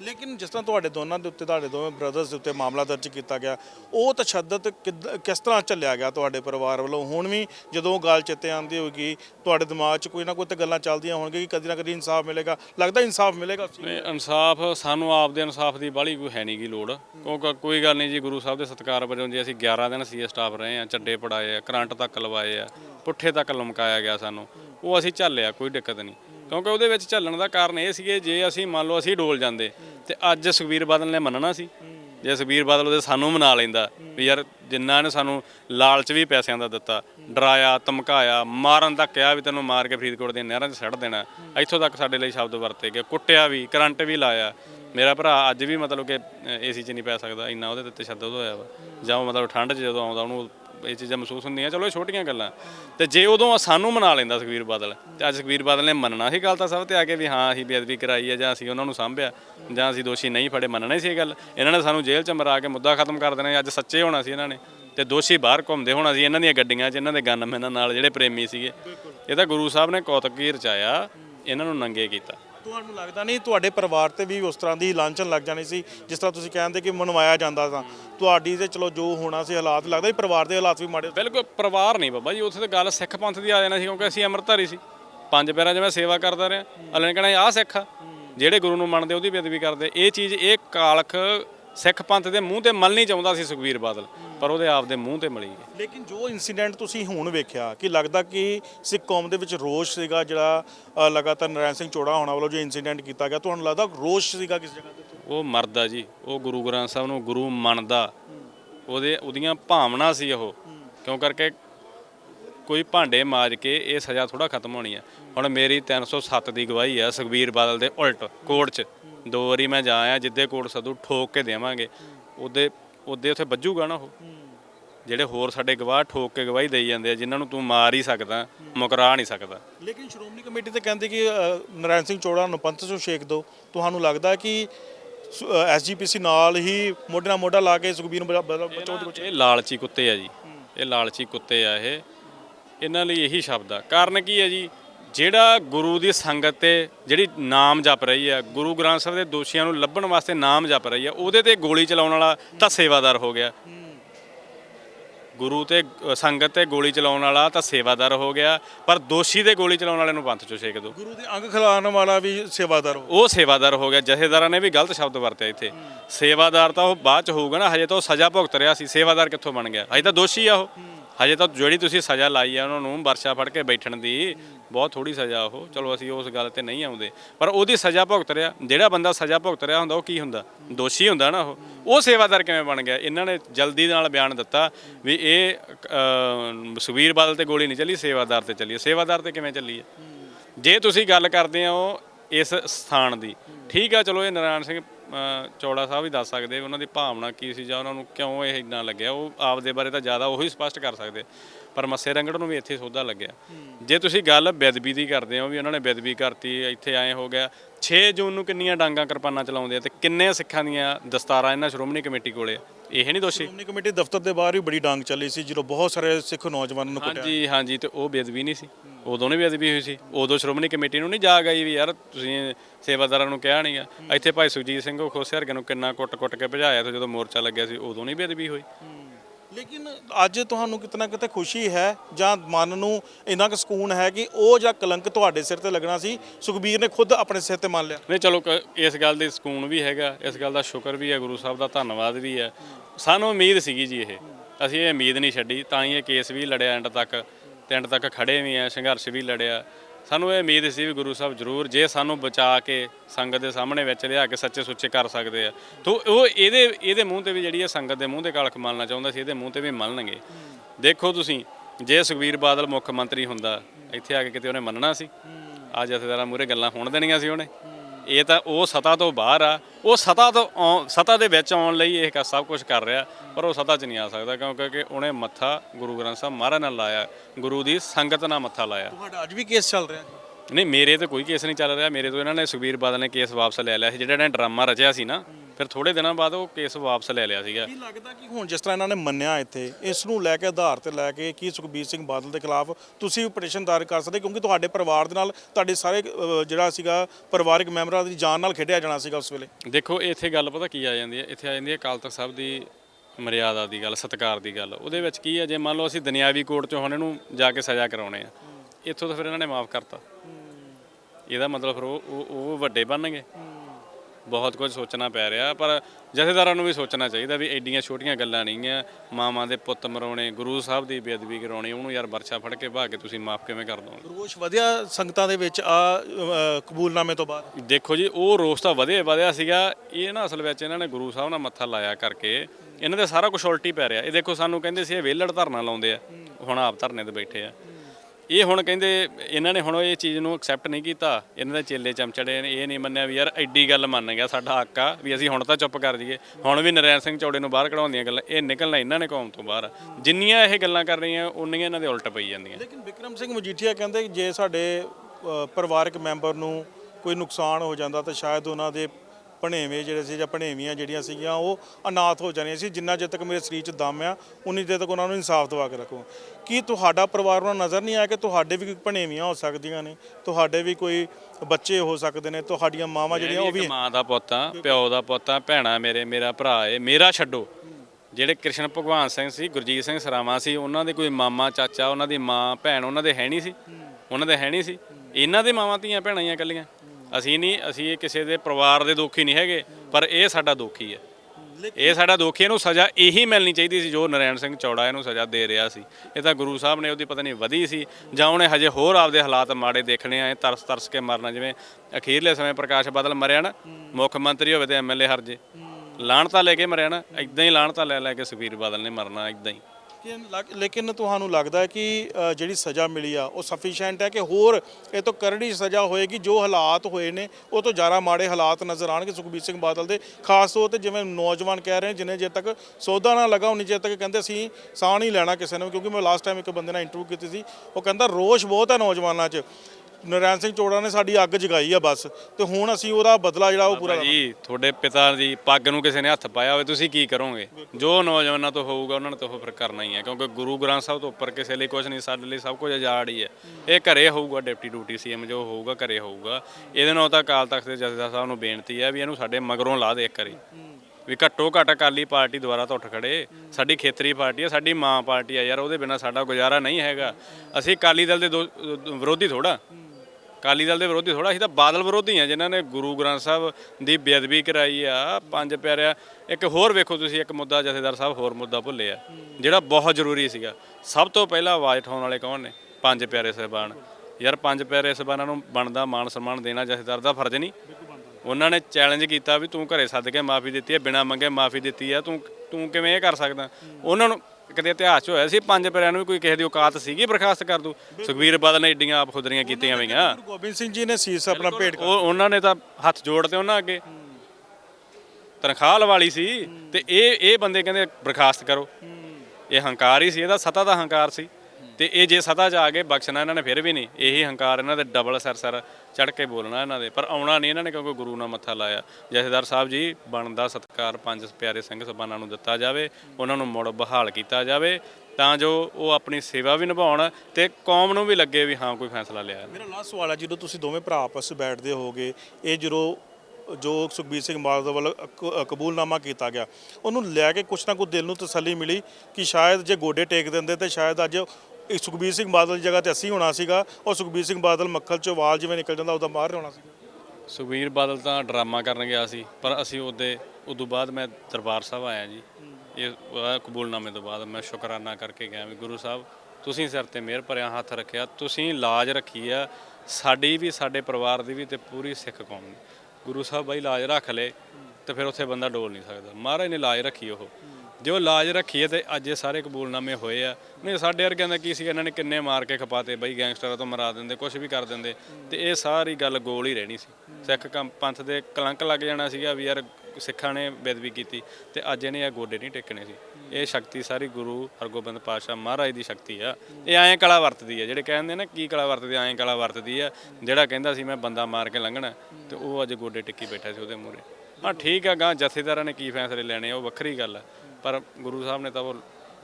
ਲੇਕਿਨ ਜਿਸ ਤਰ੍ਹਾਂ ਤੁਹਾਡੇ ਦੋਨਾਂ ਦੇ ਉੱਤੇ, ਤੁਹਾਡੇ ਦੋਵੇਂ ਬ੍ਰਦਰਸ ਦੇ ਉੱਤੇ ਮਾਮਲਾ ਦਰਜ ਕੀਤਾ ਗਿਆ, ਉਹ ਤਸ਼ੱਦਦ ਕਿੱਦ- ਕਿਸ ਤਰ੍ਹਾਂ ਚੱਲਿਆ ਗਿਆ ਤੁਹਾਡੇ ਪਰਿਵਾਰ ਵੱਲੋਂ? ਹੁਣ ਵੀ ਜਦੋਂ ਉਹ ਗੱਲ ਚਿੱਤੇ ਆਉਂਦੀ ਹੋਗੀ ਤੁਹਾਡੇ ਦਿਮਾਗ 'ਚ ਕੋਈ ਨਾ ਕੋਈ ਤਾਂ ਗੱਲਾਂ ਚੱਲਦੀਆਂ ਹੋਣਗੀਆਂ ਕਿ ਕਦੀ ਨਾ ਕਦੀ ਇਨਸਾਫ ਮਿਲੇਗਾ। ਲੱਗਦਾ ਇਨਸਾਫ ਮਿਲੇਗਾ ਉਸ ਚੀਜ਼ ਨਹੀਂ, ਇਨਸਾਫ ਸਾਨੂੰ ਆਪਦੇ ਇਨਸਾਫ ਦੀ ਬਾਹਲੀ ਕੋਈ ਹੈ ਨਹੀਂ ਗੀ ਲੋੜ। ਕਿਉਂਕਿ ਕੋਈ ਗੱਲ ਨਹੀਂ ਜੀ, ਗੁਰੂ ਸਾਹਿਬ ਦੇ ਸਤਿਕਾਰ ਵਜੋਂ ਜੀ ਅਸੀਂ 11 ਦਿਨ ਸੀਏ ਸਟਾਫ ਰਹੇ ਆ ਚੱਡੇ ਪੜਾਏ ਆ, ਕਰੰਟ ਤੱਕ ਲਵਾਏ ਆ, ਪੁੱਠੇ ਤੱਕ ਲਮਕਾਇਆ ਗਿਆ ਸਾਨੂੰ, ਉਹ ਅਸੀਂ ਝੱਲਿਆ ਕੋਈ ਦਿੱਕਤ ਨਹੀਂ। ਕਿਉਂਕਿ ਉਹਦੇ ਵਿੱਚ ਝੱਲਣ ਦਾ ਕਾਰਨ ਇਹ ਸੀਗੇ, ਜੇ ਅਸੀਂ ਮੰਨ ਲਓ ਅਸੀਂ ਡੋਲ ਜਾਂਦੇ, ਤੇ ਅੱਜ ਸੁਖਬੀਰ ਬਾਦਲ ਨੇ ਮੰਨਣਾ ਸੀ। ਜੇ ਸੁਖਬੀਰ ਬਾਦਲ ਉਹਦੇ ਸਾਨੂੰ ਮਨਾ ਲੈਂਦਾ ਵੀ ਯਾਰ ਜਿੰਨਾ ਨੇ ਸਾਨੂੰ ਲਾਲਚ ਵੀ ਪੈਸਿਆਂ ਦਾ ਦਿੱਤਾ, ਡਰਾਇਆ, ਧਮਕਾਇਆ, ਮਾਰਨ ਤੱਕ ਕਿਹਾ ਵੀ ਤੈਨੂੰ ਮਾਰ ਕੇ ਫਰੀਦਕੋਟ ਦੀਆਂ ਨਹਿਰਾਂ 'ਚ ਸੱਟ ਦੇਣਾ, ਇੱਥੋਂ ਤੱਕ ਸਾਡੇ ਲਈ ਸ਼ਬਦ ਵਰਤੇ ਗਏ, ਕੁੱਟਿਆ ਵੀ, ਕਰੰਟ ਵੀ ਲਾਇਆ। ਮੇਰਾ ਭਰਾ ਅੱਜ ਵੀ ਮਤਲਬ ਕਿ ਏਸੀ 'ਚ ਨਹੀਂ ਪੈ ਸਕਦਾ, ਇੰਨਾ ਉਹਦੇ ਤੇ ਤਸ਼ੱਦਦ ਹੋਇਆ ਵਾ। ਜਾਂ ਉਹ ਮਤਲਬ ਠੰਡ 'ਚ ਜਦੋਂ ਆਉਂਦਾ, ਉਹਨੂੰ ਇਹ ਚੀਜ਼ਾਂ ਮਹਿਸੂਸ ਹੁੰਦੀਆਂ। ਚਲੋ, ਇਹ ਛੋਟੀਆਂ ਗੱਲਾਂ। ਤੇ ਜੇ ਉਦੋਂ ਸਾਨੂੰ ਮਨਾ ਲੈਂਦਾ ਸੁਖਬੀਰ ਬਾਦਲ, ਤੇ ਅੱਜ ਸੁਖਬੀਰ ਬਾਦਲ ਨੇ ਮੰਨਣਾ ਸੀ ਗੱਲ ਤਾਂ ਸਭ ਤੇ ਆ ਕੇ ਵੀ ਹਾਂ, ਅਸੀਂ ਬੇਅਦਬੀ ਕਰਾਈ ਹੈ ਜਾਂ ਅਸੀਂ ਉਹਨਾਂ ਨੂੰ ਸਾਂਭਿਆ, ਜਾਂ ਅਸੀਂ ਦੋਸ਼ੀ ਨਹੀਂ ਫੜੇ, ਮੰਨਣਾ ਸੀ ਇਹ ਗੱਲ। ਇਹਨਾਂ ਨੇ ਸਾਨੂੰ ਜੇਲ੍ਹ 'ਚ ਮਰਾ ਕੇ ਮੁੱਦਾ ਖਤਮ ਕਰ ਦੇਣਾ ਅੱਜ ਸੱਚੇ ਹੋਣਾ ਸੀ ਇਹਨਾਂ ਨੇ। ਤੇ ਦੋਸ਼ੀ ਬਾਹਰ ਘੁੰਮਦੇ ਹੋਣਾ ਸੀ। ਇਹਨਾਂ ਦੀਆਂ ਗੱਡੀਆਂ 'ਚ, ਇਹਨਾਂ ਦੇ ਗਨਮੈਨਾਂ ਨਾਲ ਜਿਹੜੇ ਪ੍ਰੇਮੀ ਸੀਗੇ। ਇਹ ਤਾਂ ਗੁਰੂ ਸਾਹਿਬ ਨੇ ਕੌਤਕ ਹੀ ਰਚਾਇਆ, ਇਹਨਾਂ ਨੂੰ ਨੰਗੇ ਕੀਤਾ। ਤੁਹਾਨੂੰ ਲੱਗਦਾ ਨਹੀਂ ਤੁਹਾਡੇ ਪਰਿਵਾਰ ਤੇ ਵੀ ਉਸ ਤਰ੍ਹਾਂ ਦੀ ਲਾਂਛਨ ਲੱਗ ਜਾਣੀ ਸੀ, ਜਿਸ ਤਰ੍ਹਾਂ ਤੁਸੀਂ ਕਹਿੰਦੇ ਕਿ ਮਨਵਾਇਆ ਜਾਂਦਾ ਤਾਂ? ਤੁਹਾਡੀ ਤੇ ਚਲੋ ਜੋ ਹੋਣਾ ਸੀ ਹਾਲਾਤ, ਲੱਗਦਾ ਵੀ ਪਰਿਵਾਰ ਦੇ ਹਾਲਾਤ ਵੀ ਮਾੜੇ ਬਿਲਕੁਲ, ਪਰਿਵਾਰ ਨਹੀਂ ਬਾਬਾ ਜੀ, ਉੱਥੇ ਤਾਂ ਗੱਲ ਸਿੱਖ ਪੰਥ ਦੀ ਆ ਜਾਣਾ ਸੀ, ਕਿਉਂਕਿ ਅਸੀਂ ਅੰਮ੍ਰਿਤਧਾਰੀ ਸੀ। ਪੰਜ ਪੈਰਾਂ 'ਚ ਮੈਂ ਸੇਵਾ ਕਰਦਾ ਰਿਹਾ। ਅਗਲੇ ਨੇ ਕਹਿਣਾ, ਆਹ ਸਿੱਖ ਆ। ਜਿਹੜੇ ਗੁਰੂ ਨੂੰ ਮੰਨਦੇ, ਉਹਦੀ ਬੇਅਦਬੀ ਕਰਦੇ। ਇਹ ਚੀਜ਼, ਇਹ ਕਾਲਖ ਸਿੱਖ ਪੰਥ ਦੇ ਮੂੰਹ ਤੇ ਮਲਣੀ ਚਾਹੁੰਦਾ ਸੀ ਸੁਖਬੀਰ ਬਾਦਲ ਪਰ ਉਹਦੇ ਆਪ ਦੇ ਮੂੰਹ ਤੇ ਮਲੀ ਗਈ। ਲੇਕਿਨ ਜੋ ਇਨਸੀਡੈਂਟ ਤੁਸੀਂ ਹੁਣ ਵੇਖਿਆ ਕਿ ਲੱਗਦਾ ਕਿ ਸਿੱਖ ਕੌਮ ਦੇ ਵਿੱਚ ਰੋਸ਼ ਸੀਗਾ ਜਿਹੜਾ ਲਗਾਤਾਰ ਨਰਾਇਣ ਸਿੰਘ ਚੋੜਾ ਹੋਣਾ ਵੱਲੋਂ ਜੋ ਇਨਸੀਡੈਂਟ ਕੀਤਾ ਗਿਆ ਤੁਹਾਨੂੰ ਲੱਗਦਾ ਰੋਸ਼ ਸੀਗਾ ਕਿਸ ਜਗ੍ਹਾ ਤੇ? ਉਹ ਮਰਦਾ ਜੀ ਉਹ ਗੁਰੂ ਗ੍ਰੰਥ ਸਾਹਿਬ ਨੂੰ ਗੁਰੂ ਮੰਨਦਾ ਉਹਦੇ ਉਹਦੀਆਂ ਭਾਵਨਾ ਸੀ ਉਹ ਕਿਉਂ ਕਰਕੇ ਕੋਈ ਭਾਂਡੇ ਮਾਜ ਕੇ ਇਹ ਸਜ਼ਾ ਥੋੜਾ ਖਤਮ ਹੋਣੀ ਆ ਹੁਣ ਮੇਰੀ 307 ਦੀ ਗਵਾਹੀ ਆ ਸੁਖਬੀਰ ਬਾਦਲ ਦੇ ਉਲਟ ਕੋਰਟ 'ਚ। ਦੋ ਵਾਰੀ ਮੈਂ ਜਾ ਆਇਆ ਜਿੱਦੇ ਕੋਰਟ ਸਦੂ ਠੋਕ ਕੇ ਦੇਵਾਂਗੇ। ਉਹਦੇ ਉਹਦੇ ਉੱਥੇ ਵੱਜੂਗਾ ਨਾ ਉਹ। ਜਿਹੜੇ ਹੋਰ ਸਾਡੇ ਗਵਾਹ ਠੋਕ ਕੇ ਗਵਾਹੀ ਦੇਈ ਜਾਂਦੇ ਆ ਜਿਨ੍ਹਾਂ ਨੂੰ ਤੂੰ ਮਾਰ ਹੀ ਸਕਦਾ ਮੁਕਰਾ ਨਹੀਂ ਸਕਦਾ। ਲੇਕਿਨ ਸ਼੍ਰੋਮਣੀ ਕਮੇਟੀ ਤੇ ਕਹਿੰਦੀ ਕਿ ਨਰਾਇਣ ਸਿੰਘ ਚੋੜਾ ਨੂੰ ਪੰਥ ਚੋਂ ਛੇਕ ਦਿਓ ਤੁਹਾਨੂੰ ਲੱਗਦਾ ਕਿ ਐਸਜੀਪੀਸੀ ਨਾਲ ਹੀ ਮੋਢੇ ਨਾਲ ਮੋਢਾ ਲਾ ਕੇ ਸੁਖਬੀਰ ਬਚਾਉਣ ਦੀ ਕੋਸ਼ਿਸ਼ ਇਹ ਲਾਲਚੀ ਕੁੱਤੇ ਆ ਜੀ। ਇਹ ਲਾਲਚੀ ਕੁੱਤੇ ਆ ਇਹ। ਇਹਨਾਂ ਲਈ ਇਹੀ ਸ਼ਬਦ ਆ। ਕਾਰਨ ਕੀ ਹੈ ਜੀ? ਜਿਹੜਾ ਗੁਰੂ ਦੀ ਸੰਗਤ ਤੇ ਜਿਹੜੀ ਨਾਮ ਜਪ ਰਹੀ ਆ ਗੁਰੂ ਗ੍ਰੰਥ ਸਾਹਿਬ ਦੇ ਦੋਸ਼ੀਆਂ ਨੂੰ ਲੱਭਣ ਵਾਸਤੇ ਨਾਮ ਜਪ ਰਹੀ ਆ ਉਹਦੇ ਤੇ ਗੋਲੀ ਚਲਾਉਣ ਵਾਲਾ ਤਾਂ ਸੇਵਾਦਾਰ ਹੋ ਗਿਆ। ਗੁਰੂ ਤੇ ਸੰਗਤ ਤੇ ਗੋਲੀ ਚਲਾਉਣ ਵਾਲਾ ਤਾਂ ਸੇਵਾਦਾਰ ਹੋ ਗਿਆ ਪਰ ਦੋਸ਼ੀ ਤੇ ਗੋਲੀ ਚਲਾਉਣ ਵਾਲੇ ਨੂੰ ਪੰਥ ਚੋਂ ਛੇਕ ਦਿਓ ਗੁਰੂ ਦੇ ਅੰਗ ਖਿਲਾਉਣ ਵਾਲਾ ਵੀ ਸੇਵਾਦਾਰ ਹੋ ਉਹ ਸੇਵਾਦਾਰ ਹੋ ਗਿਆ। ਜਥੇਦਾਰਾਂ ਨੇ ਵੀ ਗਲਤ ਸ਼ਬਦ ਵਰਤਿਆ ਇੱਥੇ। ਸੇਵਾਦਾਰ ਤਾਂ ਉਹ ਬਾਅਦ ਚ ਹੋਊਗਾ ਨਾ ਹਜੇ ਤਾਂ ਉਹ ਸਜ਼ਾ ਭੁਗਤ ਰਿਹਾ ਸੀ। ਸੇਵਾਦਾਰ ਕਿੱਥੋਂ ਬਣ ਗਿਆ? ਹਜੇ ਤਾਂ ਦੋਸ਼ੀ ਆ ਉਹ। ਹਜੇ ਤਾਂ ਜਿਹੜੀ ਤੁਸੀਂ ਸਜ਼ਾ ਲਾਈ ਆ ਉਹਨਾਂ ਨੂੰ ਵਰਸ਼ਾ ਫੜ ਕੇ ਬੈਠਣ ਦੀ ਬਹੁਤ ਥੋੜੀ ਸਜ਼ਾ ਉਹ। ਚਲੋ ਅਸੀਂ ਉਸ ਗੱਲ ਤੇ ਨਹੀਂ ਆਉਂਦੇ। ਪਰ ਉਹਦੀ ਸਜ਼ਾ ਭੁਗਤ ਰਿਹਾ। ਜਿਹੜਾ ਬੰਦਾ ਸਜ਼ਾ ਭੁਗਤ ਰਿਹਾ ਹੁੰਦਾ ਉਹ ਕੀ ਹੁੰਦਾ? ਦੋਸ਼ੀ ਹੁੰਦਾ ਨਾ ਉਹ। ਉਹ ਸੇਵਾਦਾਰ ਕਿਵੇਂ ਬਣ ਗਿਆ? ਇਹਨਾਂ ਨੇ ਜਲਦੀ ਨਾਲ ਬਿਆਨ ਦਿੱਤਾ ਵੀ ਇਹ ਅਹ, ਸੁਖਬੀਰ ਬਾਦਲ ਤੇ ਗੋਲੀ ਨਹੀਂ ਚੱਲੀ ਸੇਵਾਦਾਰ ਤੇ ਚੱਲੀ ਹੈ। ਸੇਵਾਦਾਰ ਤੇ ਕਿਵੇਂ ਚੱਲੀ ਹੈ ਜੇ ਤੁਸੀਂ ਗੱਲ ਕਰਦੇ ਹੋ ਇਸ ਸਥਾਨ ਦੀ ਠੀਕ ਆ ਚਲੋ ਇਹ ਨਰਾਇਣ ਸਿੰਘ ਚੌੜਾ ਸਾਹਿਬ ਹੀ ਦੱਸ ਸਕਦੇ ਉਹਨਾਂ ਦੀ ਭਾਵਨਾ ਕੀ ਸੀ ਜਾਂ ਉਹਨਾਂ ਨੂੰ ਕਿਉਂ ਇਹ ਇੰਨਾ ਲੱਗਿਆ? ਉਹ ਆਪਦੇ ਬਾਰੇ ਤਾਂ ਜ਼ਿਆਦਾ ਉਹੀ ਸਪਸ਼ਟ ਕਰ ਸਕਦੇ ਪਰ ਮੱਸੇ ਰੰਗੜ ਨੂੰ ਵੀ ਇੱਥੇ ਸੋਧਾ ਲੱਗਿਆ। ਜੇ ਤੁਸੀਂ ਗੱਲ ਬੇਦਬੀ ਦੀ ਕਰਦੇ ਹੋ ਵੀ ਉਹਨਾਂ ਨੇ ਬੇਦਬੀ ਕਰਤੀ ਇੱਥੇ ਐਂ ਹੋ ਗਿਆ। 6 ਜੂਨ ਨੂੰ ਕਿੰਨੀਆਂ ਡਾਂਗਾ ਕਿਰਪਾਨਾਂ ਚਲਾਉਂਦੇ ਆ ਤੇ ਕਿੰਨੇ ਸਿੱਖਾਂ ਦੀਆਂ ਦਸਤਾਰਾਂ ਇਹਨਾਂ ਸ਼੍ਰੋਮਣੀ ਕਮੇਟੀ ਕੋਲੇ ਆ? ਇਹ ਨਹੀਂ ਦੋਸ਼ੀ? ਸ਼੍ਰੋਮਣੀ ਕਮੇਟੀ ਦਫ਼ਤਰ ਦੇ ਬਾਹਰ ਵੀ ਬੜੀ ਡਾਂਗ ਚੱਲੀ ਸੀ ਜਦੋਂ ਬਹੁਤ ਸਾਰੇ ਸਿੱਖ ਨੌਜਵਾਨਾਂ ਨੂੰ ਕੁੱਟਿਆ। ਹਾਂਜੀ ਹਾਂਜੀ ਤੇ ਉਹ ਬੇਅਦਬੀ ਨਹੀਂ ਸੀ। ਉਦੋਂ ਨਹੀਂ ਬੇਅਦਬੀ ਹੋਈ ਸੀ। ਉਦੋਂ ਸ਼੍ਰੋਮਣੀ ਕਮੇਟੀ ਨੂੰ ਨਹੀਂ ਜਾਗ ਆਈ ਵੀ ਯਾਰ ਤੁਸੀਂ ਸੇਵਾਦਾਰਾਂ ਨੂੰ ਕਿਹਾ ਨਹੀਂ ਆ ਇੱਥੇ ਭਾਈ ਸੁਖਜੀਤ ਸਿੰਘ ਉਹ ਖੋਸੇ ਵਰਗੇ ਨੂੰ ਕਿੰਨਾ ਕੁੱਟ-ਕੁੱਟ ਕੇ ਭਜਾਇਆ ਤੇ ਜਦੋਂ ਮੋਰਚਾ ਲੱਗਿਆ ਸੀ ਉਦੋਂ ਨਹੀਂ ਬੇਅਦਬੀ ਹੋਈ। ਲੇਕਿਨ ਅੱਜ ਤੁਹਾਨੂੰ ਕਿਤਨਾ ਕਿਤੇ ਖੁਸ਼ੀ ਹੈ ਜਾਂ ਮਨ ਨੂੰ ਇੰਨਾ ਕੁ ਸਕੂਨ ਹੈ ਕਿ ਉਹ ਜਿਹੜਾ ਕਲੰਕ ਤੁਹਾਡੇ ਸਿਰ ਤੇ ਲੱਗਣਾ ਸੀ, ਸੁਖਬੀਰ ਨੇ ਖੁਦ ਆਪਣੇ ਸਿਰ ਤੇ ਮੰਨ ਲਿਆ। ਨਹੀਂ, ਚਲੋ ਕ- ਇਸ ਗੱਲ ਦੀ ਸਕੂਨ ਵੀ ਹੈਗਾ, ਇਸ ਗੱਲ ਦਾ ਸ਼ੁਕਰ ਵੀ ਹੈ, ਗੁਰੂ ਸਾਹਿਬ ਦਾ ਧੰਨਵਾਦ ਵੀ ਹੈ। ਸਾਨੂੰ ਉਮੀਦ ਸੀਗੀ ਜੀ ਇਹ। ਅਸੀਂ ਇਹ ਉਮੀਦ ਨਹੀਂ ਛੱਡੀ, ਤਾਂ ਹੀ ਇਹ ਕੇਸ ਵੀ ਲੜਿਆ ਐਂਡ ਤੱਕ, ਤੇ ਐਂਡ ਤੱਕ ਖੜੇ ਵੀ ਆ, ਸੰਘਰਸ਼ ਵੀ ਲੜਿਆ। ਸਾਨੂੰ ਇਹ ਉਮੀਦ ਸੀ ਵੀ ਗੁਰੂ ਸਾਹਿਬ ਜ਼ਰੂਰ ਜੇ ਸਾਨੂੰ ਬਚਾ ਕੇ ਸੰਗਤ ਦੇ ਸਾਹਮਣੇ ਵਿੱਚ ਲਿਆ ਕੇ ਸੱਚੇ ਸੁੱਚੇ ਕਰ ਸਕਦੇ ਆ ਤੋ ਉਹ ਇਹਦੇ ਇਹਦੇ ਮੂੰਹ ਤੇ ਵੀ ਜਿਹੜੀ ਹੈ ਸੰਗਤ ਦੇ ਮੂੰਹ ਤੇ ਕਾਲਖ ਮੰਨਣਾ ਚਾਹੁੰਦਾ ਸੀ ਇਹਦੇ ਮੂੰਹ ਤੇ ਵੀ ਮੰਨਣਗੇ ਦੇਖੋ ਤੁਸੀਂ ਜੇ ਸੁਖਬੀਰ ਬਾਦਲ ਮੁੱਖ ਮੰਤਰੀ ਹੁੰਦਾ ਇੱਥੇ ਆ ਕੇ ਕਿਤੇ ਉਹਨੇ ਮੰਨਣਾ ਸੀ? ਆ ਜਥੇਦਾਰਾਂ ਮੂਰੇ ਗੱਲਾਂ ਹੋਣ ਦੇਣੀਆਂ ਸੀ ਉਹਨੇ। ਇਹ ਤਾਂ ਉਹ ਸਤਾ ਤੋਂ ਬਾਹਰ ਆ। ਉਹ ਸਤਾ ਤੋਂ ਸਤਾ ਦੇ ਵਿੱਚ ਆਉਣ ਲਈ ਇਹ ਕ- ਸਭ ਕੁਝ ਕਰ ਰਿਹਾ ਪਰ ਉਹ ਸਤਾ 'ਚ ਨਹੀਂ ਆ ਸਕਦਾ ਕਿਉਂਕਿ ਕਿ ਉਹਨੇ ਮੱਥਾ ਗੁਰੂ ਗ੍ਰੰਥ ਸਾਹਿਬ ਮਹਾਰਾਜ ਨਾਲ ਲਾਇਆ। ਗੁਰੂ ਦੀ ਸੰਗਤ ਨਾਲ ਮੱਥਾ ਲਾਇਆ। ਤੁਹਾਡਾ ਅੱਜ ਵੀ ਕੇਸ ਚੱਲ ਰਿਹਾ ਨਹੀਂ ਮੇਰੇ ਤੇ ਕੋਈ ਕੇਸ ਨਹੀਂ ਚੱਲ ਰਿਹਾ। ਮੇਰੇ ਤੋਂ ਇਹਨਾਂ ਨੇ ਸੁਖਬੀਰ ਬਾਦਲ ਨੇ ਕੇਸ ਵਾਪਸ ਲੈ ਲਿਆ ਸੀ। ਜਿਹੜਾ ਇਹਨੇ ਡਰਾਮਾ ਰਚਿਆ ਸੀ ਨਾ ਫਿਰ ਥੋੜੇ ਦਿਨਾਂ ਬਾਅਦ ਉਹ ਕੇਸ ਵਾਪਸ ਲੈ ਲਿਆ ਸੀਗਾ। ਕੀ ਲੱਗਦਾ ਕਿ ਹੁਣ ਜਿਸ ਤਰ੍ਹਾਂ ਇਹਨਾਂ ਨੇ ਮੰਨਿਆ ਇੱਥੇ ਇਸ ਨੂੰ ਲੈ ਕੇ ਆਧਾਰ ਤੇ ਲੈ ਕੇ ਕੀ ਸੁਖਬੀਰ ਸਿੰਘ ਬਾਦਲ ਦੇ ਖਿਲਾਫ ਤੁਸੀਂ ਵੀ ਪਟੀਸ਼ਨ ਦਾਇਰ ਕਰ ਸਕਦੇ ਕਿਉਂਕਿ ਤੁਹਾਡੇ ਪਰਿਵਾਰ ਦੇ ਨਾਲ ਤੁਹਾਡੇ ਸਾਰੇ ਅ, ਜਿਹੜਾ ਸੀਗਾ ਪਰਿਵਾਰਕ ਮੈਂਬਰਾਂ ਦੀ ਜਾਨ ਨਾਲ ਖੇਡਿਆ ਜਾਣਾ ਸੀਗਾ ਉਸ ਵੇਲੇ। ਦੇਖੋ ਇੱਥੇ ਗੱਲ ਪਤਾ ਕੀ ਆ ਜਾਂਦੀ ਹੈ? ਇੱਥੇ ਆ ਜਾਂਦੀ ਹੈ ਅਕਾਲ ਤਖਤ ਸਾਹਿਬ ਦੀ ਮਰਿਆਦਾ ਦੀ ਗੱਲ ਸਤਕਾਰ ਦੀ ਗੱਲ। ਉਹਦੇ ਵਿੱਚ ਕੀ ਹੈ ਜੇ ਮੰਨ ਲਓ ਅਸੀਂ ਦੁਨਿਆਵੀ ਕੋਰਟ 'ਚੋਂ ਹੁਣ ਇਹਨੂੰ ਜਾ ਕੇ ਸਜ਼ਾ ਕਰਾਉਣੇ ਆ ਇੱਥੋਂ ਤਾਂ ਫਿਰ ਇਹਨਾਂ ਨੇ ਮਾਫ ਕਰਤਾ। ਇਹਦਾ ਮਤਲਬ ਫਿਰ ਉਹ ਉਹ- ਉਹ ਵੱਡੇ ਬਣਨਗੇ। ਬਹੁਤ ਕੁਝ ਸੋਚਣਾ ਪੈ ਰਿਹਾ ਪਰ ਜਥੇਦਾਰਾਂ ਨੂੰ ਵੀ ਸੋਚਣਾ ਚਾਹੀਦਾ ਵੀ ਐਡੀਆਂ ਛੋਟੀਆਂ ਗੱਲਾਂ ਨਹੀਂ ਆ। ਮਾਵਾਂ ਦੇ ਪੁੱਤ ਮਰਾਉਣੇ ਗੁਰੂ ਸਾਹਿਬ ਦੀ ਬੇਅਦਬੀ ਕਰਾਉਣੀ ਉਹਨੂੰ ਯਾਰ ਵਰਸ਼ਾ ਫੜ ਕੇ ਭਾ ਕੇ ਤੁਸੀਂ ਮਾਫ ਕਿਵੇਂ ਕਰ ਦੋਗੇ? ਰੋਸ਼ ਵਧਿਆ ਸੰਗਤਾਂ ਦੇ ਵਿੱਚ ਆ ਕਬੂਲਨਾਮੇ ਤੋਂ ਬਾਅਦ? ਦੇਖੋ ਜੀ ਉਹ ਰੋਸ ਤਾਂ ਵਧੇ ਵਧਿਆ ਸੀਗਾ। ਇਹ ਨਾ ਅਸਲ ਵਿੱਚ ਇਹਨਾਂ ਨੇ ਗੁਰੂ ਸਾਹਿਬ ਨਾਲ ਮੱਥਾ ਲਾਇਆ ਕਰਕੇ ਇਹਨਾਂ ਦੇ ਸਾਰਾ ਕੁਝ ਉਲਟੀ ਪੈ ਰਿਹਾ। ਇਹ ਦੇਖੋ ਸਾਨੂੰ ਕਹਿੰਦੇ ਸੀ ਇਹ ਵੇਲੜ ਧਰਨਾ ਲਾਉਂਦੇ ਆ ਹੁਣ ਆਪ ਧਰਨੇ ਤੇ ਬੈਠੇ ਆ। ਇਹ ਹੁਣ ਕਹਿੰਦੇ ਇਹਨਾਂ ਨੇ ਹੁਣ ਇਹ ਚੀਜ਼ ਨੂੰ ਐਕਸੈਪਟ ਨਹੀਂ ਕੀਤਾ, ਇਹਨਾਂ ਦੇ ਚੇਲੇ ਚਮਚੜੇ ਨੇ, ਇਹ ਨਹੀਂ ਮੰਨਿਆ ਵੀ ਯਾਰ ਐਡੀ ਗੱਲ ਮੰਨ ਗਿਆ ਸਾਡਾ ਹੱਕ ਆ ਵੀ ਅਸੀਂ ਹੁਣ ਤਾਂ ਚੁੱਪ ਕਰ ਜਾਈਏ। ਹੁਣ ਵੀ ਨਰੈਣ ਸਿੰਘ ਚੌੜੇ ਨੂੰ ਬਾਹਰ ਕਢਾਉਣ ਦੀਆਂ ਗੱਲਾਂ, ਇਹ ਨਿਕਲਣਾ ਇਹਨਾਂ ਨੇ ਕੌਮ ਤੋਂ ਬਾਹਰ। ਜਿੰਨੀਆਂ ਇਹ ਗੱਲਾਂ ਕਰ ਰਹੀਆਂ, ਉਨੀਆਂ ਇਹਨਾਂ ਦੇ ਉਲਟ ਪਈ ਜਾਂਦੀਆਂ। ਲੇਕਿਨ ਵਿਕਰਮ ਸਿੰਘ ਮਜੀਠੀਆ ਕਹਿੰਦੇ ਜੇ ਸਾਡੇ ਪਰਿਵਾਰਕ ਮੈਂਬਰ ਨੂੰ ਕੋਈ ਨੁਕਸਾਨ ਹੋ ਜਾਂਦਾ ਤਾਂ ਸ਼ਾਇਦ ਉਹਨਾਂ ਦੇ ਭਣੇਵੇਂ ਜਿਹੜੇ ਸੀ ਜਾਂ ਭਣੇਵੀਆਂ ਜਿਹੜੀਆਂ ਸੀਗੀਆਂ ਉਹ ਅਨਾਥ ਹੋ ਜਾਣੀਆਂ ਸੀ। ਜਿੰਨਾ ਚਿਰ ਤੱਕ ਮੇਰੇ ਸਰੀਰ 'ਚ ਦਮ ਆ ਉਨੀ ਦੇਰ ਤੱਕ ਉਹਨਾਂ ਨੂੰ ਇਨਸਾਫ ਦਵਾ ਕੇ ਰੱਖੋ। ਕੀ ਤੁਹਾਡਾ ਪਰਿਵਾਰ ਉਹਨਾਂ ਨਜ਼ਰ ਨਹੀਂ ਆਇਆ ਕਿ ਤੁਹਾਡੇ ਵੀ ਕੋਈ ਭਣੇਵੀਆਂ ਹੋ ਸਕਦੀਆਂ ਨੇ? ਤੁਹਾਡੇ ਵੀ ਕੋਈ ਬੱਚੇ ਹੋ ਸਕਦੇ ਨੇ? ਤੁਹਾਡੀਆਂ ਮਾਵਾਂ ਜਿਹੜੀਆਂ ਉਹ ਵੀ ਮਾਂ ਦਾ ਪੁੱਤ ਆ ਪਿਓ ਦਾ ਪੁੱਤ ਆ ਭੈਣਾ ਮੇਰੇ ਮੇਰਾ ਭਰਾ ਏ ਮੇਰਾ ਛੱਡੋ। ਜਿਹੜੇ ਕ੍ਰਿਸ਼ਨ ਭਗਵਾਨ ਸਿੰਘ ਸੀ ਗੁਰਜੀਤ ਸਿੰਘ ਸਰਾਵਾਂ ਸੀ ਉਹਨਾਂ ਦੇ ਕੋਈ ਮਾਮਾ ਚਾਚਾ ਉਹਨਾਂ ਦੀ ਮਾਂ ਭੈਣ ਉਹਨਾਂ ਦੇ ਹੈ ਨਹੀਂ ਸੀ। ਉਹਨਾਂ ਦੇ ਹੈ ਨਹੀਂ ਸੀ। ਇਹਨਾਂ ਦੇ ਮਾਵਾਂ ਧੀਆਂ ਭੈਣਾਂ ਹੀ ਆ ਇਕੱਲੀਆਂ। ਅਸੀਂ ਨਹੀਂ ਅਸੀਂ ਇਹ ਕਿਸੇ ਦੇ ਪਰਿਵਾਰ ਦੇ ਦੋਖੀ ਨਹੀਂ ਹੈਗੇ ਪਰ ਇਹ ਸਾਡਾ ਦੋਖੀ ਹੈ। ਇਹ ਸਾਡਾ ਦੋਖੀ ਇਹਨੂੰ ਸਜ਼ਾ ਇਹੀ ਮਿਲਣੀ ਚਾਹੀਦੀ ਸੀ ਜੋ ਨਰੈਣ ਸਿੰਘ ਚੌੜਾ ਇਹਨੂੰ ਸਜ਼ਾ ਦੇ ਰਿਹਾ ਸੀ। ਇਹ ਤਾਂ ਗੁਰੂ ਸਾਹਿਬ ਨੇ ਉਹਦੀ ਪਤਾ ਨਹੀਂ ਵਧੀ ਸੀ ਜਾਂ ਉਹਨੇ ਹਜੇ ਹੋਰ ਆਪਦੇ ਹਾਲਾਤ ਮਾੜੇ ਦੇਖਣੇ ਆ ਤਰਸ ਤਰਸ ਕੇ ਮਰਨਾ ਜਿਵੇਂ ਅਖੀਰਲੇ ਸਮੇਂ ਪ੍ਰਕਾਸ਼ ਬਾਦਲ ਮਰਿਆ ਨਾ ਮੁੱਖ ਮੰਤਰੀ ਹੋਵੇ ਤੇ ਐਮਐਲਏ ਹਰ ਜੇ। ਲਾਹਣਤਾ ਲੈ ਕੇ ਮਰਿਆ ਨਾ ਇਦਾਂ ਹੀ ਲਾਹਣਤਾ ਲੈ ਲੈ ਕੇ ਸੁਖਬੀਰ ਬਾਦਲ ਨੇ ਮਰਨਾ ਇਦਾਂ ਹੀ। ਲੇਕਿਨ ਲੱਗ- ਲੇਕਿਨ ਤੁਹਾਨੂੰ ਲੱਗਦਾ ਹੈ ਕਿ ਅ, ਜਿਹੜੀ ਸਜ਼ਾ ਮਿਲੀ ਆ ਉਹ ਸਫੀਸ਼ੀਐਂਟ ਹੈ ਕਿ ਹੋਰ ਇਹ ਤੋਂ ਕਰੜੀ ਸਜ਼ਾ ਹੋਏਗੀ? ਜੋ ਹਾਲਾਤ ਹੋਏ ਨੇ ਉਹ ਤੋਂ ਜ਼ਿਆਦਾ ਮਾੜੇ ਹਾਲਾਤ ਨਜ਼ਰ ਆਣਗੇ ਸੁਖਬੀਰ ਸਿੰਘ ਬਾਦਲ ਦੇ। ਖਾਸ ਤੌਰ ਤੇ ਜਿਵੇਂ ਨੌਜਵਾਨ ਕਹਿ ਰਹੇ ਨੇ ਜਿੰਨੇ ਜੇ ਤੱਕ ਸੌਦਾ ਨਾ ਲਗਾ ਉਨੀ ਜੇ ਤੱਕ ਕਹਿੰਦੇ ਅਸੀਂ ਸਾਹ ਨਹੀਂ ਲੈਣਾ ਕਿਸੇ ਨੂੰ ਕਿਉਂਕਿ ਮੈਂ ਲਾਸਟ ਟਾਈਮ ਇੱਕ ਬੰਦੇ ਨਾਲ ਇੰਟਰਵਿਊ ਕੀਤੀ ਸੀ ਉਹ ਕਹਿੰਦਾ ਰੋਸ਼ ਬਹੁਤ ਹੈ ਨੌਜਵਾਨਾਂ 'ਚ। ਨਰੈਣ ਸਿੰਘ ਚੋੜਾ ਨੇ ਸਾਡੀ ਅੱਗ ਜਗਾਈ ਆ ਬਸ ਤੇ ਹੁਣ ਅਸੀਂ ਉਹਦਾ ਬਦਲਾ ਜਿਹੜਾ ਉਹ ਪੂਰਾ ਜੀ ਤੁਹਾਡੇ ਪਿਤਾ ਦੀ ਪੱਗ ਨੂੰ ਕਿਸੇ ਨੇ ਹੱਥ ਪਾਇਆ ਹੋਵੇ ਤੁਸੀਂ ਕੀ ਕਰੋਗੇ? ਜੋ ਨੌਜਵਾਨਾਂ ਤੋਂ ਹੋਊਗਾ ਉਹਨਾਂ ਨੇ ਤਾਂ ਉਹ ਫਿਰ ਕਰਨਾ ਹੀ ਹੈ ਕਿਉਂਕਿ ਗੁਰੂ ਗ੍ਰੰਥ ਸਾਹਿਬ ਤੋਂ ਉੱਪਰ ਕਿਸੇ ਲਈ ਕੁਝ ਨਹੀਂ ਸਾਡੇ ਲਈ ਸਭ ਕੁਝ ਆਜ਼ਾਦ ਹੀ ਹੈ। ਇਹ ਘਰੇ ਹੋਊਗਾ ਡਿਪਟੀ ਡਿਊਟੀ ਸੀਐਮ ਜੋ ਹੋਊਗਾ ਘਰੇ ਹੋਊਗਾ। ਇਹਦੇ ਨਾਲ ਤਾਂ ਅਕਾਲ ਤਖਤ ਦੇ ਜਥੇਦਾਰ ਸਾਹਿਬ ਨੂੰ ਬੇਨਤੀ ਹੈ ਵੀ ਇਹਨੂੰ ਸਾਡੇ ਮਗਰੋਂ ਲਾ ਦੇ ਇੱਕ ਵਾਰੀ। ਵੀ ਘੱਟੋ ਘੱਟ ਅਕਾਲੀ ਪਾਰਟੀ ਦੁਆਰਾ ਤੋਂ ਉੱਠ ਖੜੇ। ਸਾਡੀ ਖੇਤਰੀ ਪਾਰਟੀ ਹੈ ਸਾਡੀ ਮਾਂ ਪਾਰਟੀ ਹੈ ਯਾਰ ਉਹਦੇ ਬਿਨਾ ਸਾਡਾ ਗੁਜ਼ਾਰਾ ਨਹੀਂ ਹੈਗਾ। ਅਸੀਂ ਅਕਾਲੀ ਦਲ ਦੋ- ਵਿਰੋਧੀ ਥੋੜਾ ਅਕਾਲੀ ਦਲ ਦੇ ਵਿਰੋਧੀ ਥੋੜਾ ਅਸੀਂ ਤਾਂ ਬਾਦਲ ਵਿਰੋਧੀ ਆ ਜਿਨ੍ਹਾਂ ਨੇ ਗੁਰੂ ਗ੍ਰੰਥ ਸਾਹਿਬ ਦੀ ਬੇਅਦਬੀ ਕਰਾਈ ਆ। ਪੰਜ ਪਿਆਰਿਆ, ਇੱਕ ਹੋਰ ਵੇਖੋ ਤੁਸੀਂ, ਇੱਕ ਮੁੱਦਾ ਜਥੇਦਾਰ ਸਾਹਿਬ, ਹੋਰ ਮੁੱਦਾ ਭੁੱਲੇ ਆ ਜਿਹੜਾ ਬਹੁਤ ਜ਼ਰੂਰੀ ਸੀਗਾ। ਸਭ ਤੋਂ ਪਹਿਲਾਂ ਆਵਾਜ਼ ਉਠਾਉਣ ਵਾਲੇ ਕੌਣ ਨੇ? ਪੰਜ ਪਿਆਰੇ ਸਾਹਿਬਾਨ। ਯਾਰ, ਪੰਜ ਪਿਆਰੇ ਸਾਹਿਬਾਨਾਂ ਨੂੰ ਬਣਦਾ ਮਾਣ ਸਨਮਾਨ ਦੇਣਾ ਜਥੇਦਾਰ ਦਾ ਫਰਜ਼ ਨਹੀਂ। ਉਹਨਾਂ ਨੇ ਚੈਲੰਜ ਕੀਤਾ ਵੀ ਤੂੰ ਘਰੇ ਸੱਦ ਕੇ ਮਾਫੀ ਦਿੱਤੀ ਹੈ, ਬਿਨਾਂ ਮੰਗੇ ਮਾਫੀ ਦਿੱਤੀ ਹੈ, ਤੂੰ ਤੂੰ ਕਿਵੇਂ ਇਹ ਕਰ ਸਕਦਾ? ਉਹਨਾਂ ਨੂੰ ਕਦੇ ਇਤਿਹਾਸ 'ਚ ਹੋਇਆ ਸੀ ਪੰਜ ਪਿਆਰਿਆਂ ਨੂੰ ਵੀ ਕੋਈ ਕਿਸੇ ਦੀ ਔਕਾਤ ਸੀਗੀ ਬਰਖਾਸਤ ਕਰ ਦੂ? ਸੁਖਬੀਰ ਬਾਦਲ ਨੇ ਏਡੀਆਂ ਆਪ ਖੁਦਰੀਆਂ ਕੀਤੀਆਂ ਹੋਈਆਂ। ਗੁਰੂ ਗੋਬਿੰਦ ਸਿੰਘ ਜੀ ਨੇ ਸੀਸ ਆਪਣਾ ਭੇਟ ਕਰ ਉਹ ਉਹਨਾਂ ਨੇ ਤਾਂ ਹੱਥ ਜੋੜਦੇ ਉਹਨਾਂ ਅੱਗੇ। ਤਨਖਾਹ ਲਵਾਲੀ ਸੀ ਤੇ ਇਹ ਇਹ ਬੰਦੇ ਕਹਿੰਦੇ ਬਰਖਾਸਤ ਕਰੋ। ਇਹ ਹੰਕਾਰ ਹੀ ਸੀ ਇਹਦਾ ਸਤਾ ਦਾ ਹੰਕਾਰ ਸੀ। ਤੇ ਇਹ ਜੇ ਸਤਾ 'ਚ ਆ ਗਏ ਬਖਸ਼ਣਾ ਇਹਨਾਂ ਨੇ, ਫਿਰ ਵੀ ਨਹੀਂ। ਇਹੀ ਹੰਕਾਰ ਇਹਨਾਂ ਦੇ ਡਬਲ ਸਰ ਸਰ ਚੜ ਕੇ ਬੋਲਣਾ ਇਹਨਾਂ ਦੇ। ਪਰ ਆਉਣਾ ਨਹੀਂ ਇਹਨਾਂ ਨੇ ਕਿਉਂਕਿ ਗੁਰੂ ਨਾਲ ਮੱਥਾ ਲਾਇਆ। ਜਥੇਦਾਰ ਸਾਹਿਬ ਜੀ, ਬਣਦਾ ਸਤਕਾਰ ਪੰਜ ਪਿਆਰੇ ਸਿੰਘ ਸਬਾਨਾਂ ਨੂੰ ਦਿੱਤਾ ਜਾਵੇ, ਉਹਨਾਂ ਨੂੰ ਮੁੜ ਬਹਾਲ ਕੀਤਾ ਜਾਵੇ, ਤਾਂ ਜੋ ਉਹ ਆਪਣੀ ਸੇਵਾ ਵੀ ਨਿਭਾਉਣ ਤੇ ਕੌਮ ਨੂੰ ਵੀ ਲੱਗੇ ਵੀ ਹਾਂ, ਕੋਈ ਫੈਸਲਾ ਲਿਆ ਮੇਰਾ ਲਾਸਟ ਸਵਾਲ ਹੈ ਜਦੋਂ ਤੁਸੀਂ ਦੋਵੇਂ ਭਰਾ ਆਪਸ ਵਿੱਚ ਬੈਠਦੇ ਹੋਗੇ ਇਹ ਜਦੋਂ ਜੋ ਸੁਖਬੀਰ ਸਿੰਘ ਬਾਦਲ ਵੱਲੋਂ ਕਬੂਲਨਾਮਾ ਕੀਤਾ ਗਿਆ, ਉਹਨੂੰ ਲੈ ਕੇ ਕੁਛ ਨਾ ਕੁਛ ਦਿਲ ਨੂੰ ਤਸੱਲੀ ਮਿਲੀ ਕਿ ਸ਼ਾਇਦ ਜੇ ਗੋਡੇ ਟੇਕ ਦਿੰਦੇ ਤੇ ਸ਼ਾਇਦ ਅੱਜ ਇਹ ਸੁਖਬੀਰ ਸਿੰਘ ਬਾਦਲ ਦੀ ਜਗ੍ਹਾ ਤੇ ਅਸੀਂ ਹੋਣਾ ਸੀਗਾ ਉਹ ਸੁਖਬੀਰ ਸਿੰਘ ਬਾਦਲ ਮੱਖਲ ਚੋਂ ਵਾਲ ਜਿਵੇਂ ਨਿਕਲ ਜਾਂਦਾ ਉਹਦਾ ਬਾਹਰ ਹੋਣਾ ਸੀਗਾ। ਸੁਖਬੀਰ ਬਾਦਲ ਤਾਂ ਡਰਾਮਾ ਕਰਨ ਗਿਆ ਸੀ, ਪਰ ਅਸੀਂ ਉਹਦੇ, ਉਦੋਂ ਬਾਅਦ ਮੈਂ ਦਰਬਾਰ ਸਾਹਿਬ ਆਇਆ ਜੀ। ਇਹ ਉਹਦਾ ਕਬੂਲਨਾਮੇ ਤੋਂ ਬਾਅਦ ਮੈਂ ਸ਼ੁਕਰਾਨਾ ਕਰਕੇ ਗਿਆ ਵੀ ਗੁਰੂ ਸਾਹਿਬ, ਤੁਸੀਂ ਸਿਰ ਤੇ ਮਿਹਰ ਭਰਿਆ, ਹੱਥ ਰੱਖਿਆ, ਤੁਸੀਂ ਲਾਜ ਰੱਖੀ ਆ, ਸਾਡੀ ਵੀ, ਸਾਡੇ ਪਰਿਵਾਰ ਦੀ ਵੀ ਤੇ ਪੂਰੀ ਸਿੱਖ ਕੌਮ ਦੀ। ਗੁਰੂ ਸਾਹਿਬ ਬਾਈ ਲਾਜ ਰੱਖ ਲੇ ਤੇ ਫਿਰ ਉੱਥੇ ਬੰਦਾ ਡੋਲ ਨਹੀਂ ਸਕਦਾ। ਮਹਾਰਾਜ ਨੇ ਲਾਜ ਰੱਖੀ ਉਹ। ਜੋ ਉਹ ਲਾਜ ਰੱਖੀ ਤੇ ਅੱਜ ਇਹ ਸਾਰੇ ਕਬੂਲਨਾਮੇ ਹੋਏ ਆ। ਨਹੀਂ ਸਾਡੇ ਵਰਗਿਆਂ ਦਾ ਕੀ ਸੀ ਇਹਨਾਂ ਨੇ ਕਿੰਨੇ ਮਾਰ ਕੇ ਖਪਾਤੇ ਬਈ ਗੈਂਗਸਟਰਾਂ ਤੋਂ ਮਰਾ ਦਿੰਦੇ ਕੁਝ ਵੀ ਕਰ ਦਿੰਦੇ। ਤੇ ਇਹ ਸਾਰੀ ਗੱਲ ਗੋਲ ਹੀ ਰਹਿਣੀ ਸੀ। ਸਿੱਖ ਕੰਮ ਪੰਥ ਦੇ ਕਲੰਕ ਲੱਗ ਜਾਣਾ ਸੀਗਾ ਵੀ ਯਾਰ ਸਿੱਖਾਂ ਨੇ ਬੇਦਬੀ ਕੀਤੀ ਤੇ ਅੱਜ ਇਹਨੇ ਇਹ ਗੋਡੇ ਨਹੀਂ ਟੇਕਣੇ ਸੀ। ਇਹ ਸ਼ਕਤੀ ਸਾਰੀ ਗੁਰੂ ਹਰਗੋਬਿੰਦ ਪਾਤਸ਼ਾਹ ਮਹਾਰਾਜ ਦੀ ਸ਼ਕਤੀ ਆ। ਇਹ ਐਂ ਕਲਾ ਵਰਤਦੀ ਆ ਜਿਹੜੇ ਕਹਿੰਦੇ ਨਾ ਕੀ ਕਲਾ ਵਰਤਦੀ ਆ, ਐਂ ਕਲਾ ਵਰਤਦੀ ਆ। ਜਿਹੜਾ ਕਹਿੰਦਾ ਸੀ ਮੈਂ ਬੰਦਾ ਮਾਰ ਕੇ ਲੰਘਣਾ ਤੇ ਉਹ ਅੱਜ ਗੋਡੇ ਟਿੱਕੀ ਬੈਠਾ ਸੀ ਉਹਦੇ ਮੂਹਰੇ। ਹਾਂ ਠੀਕ ਆ ਗਾਂ ਜਥੇਦਾਰਾਂ ਨੇ ਕੀ ਫੈਸਲੇ ਲੈਣੇ ਆ ਉਹ ਵੱਖਰੀ ਗੱਲ ਆ। ਪਰ ਗੁਰੂ ਸਾਹਿਬ ਨੇ ਤਾਂ ਉਹ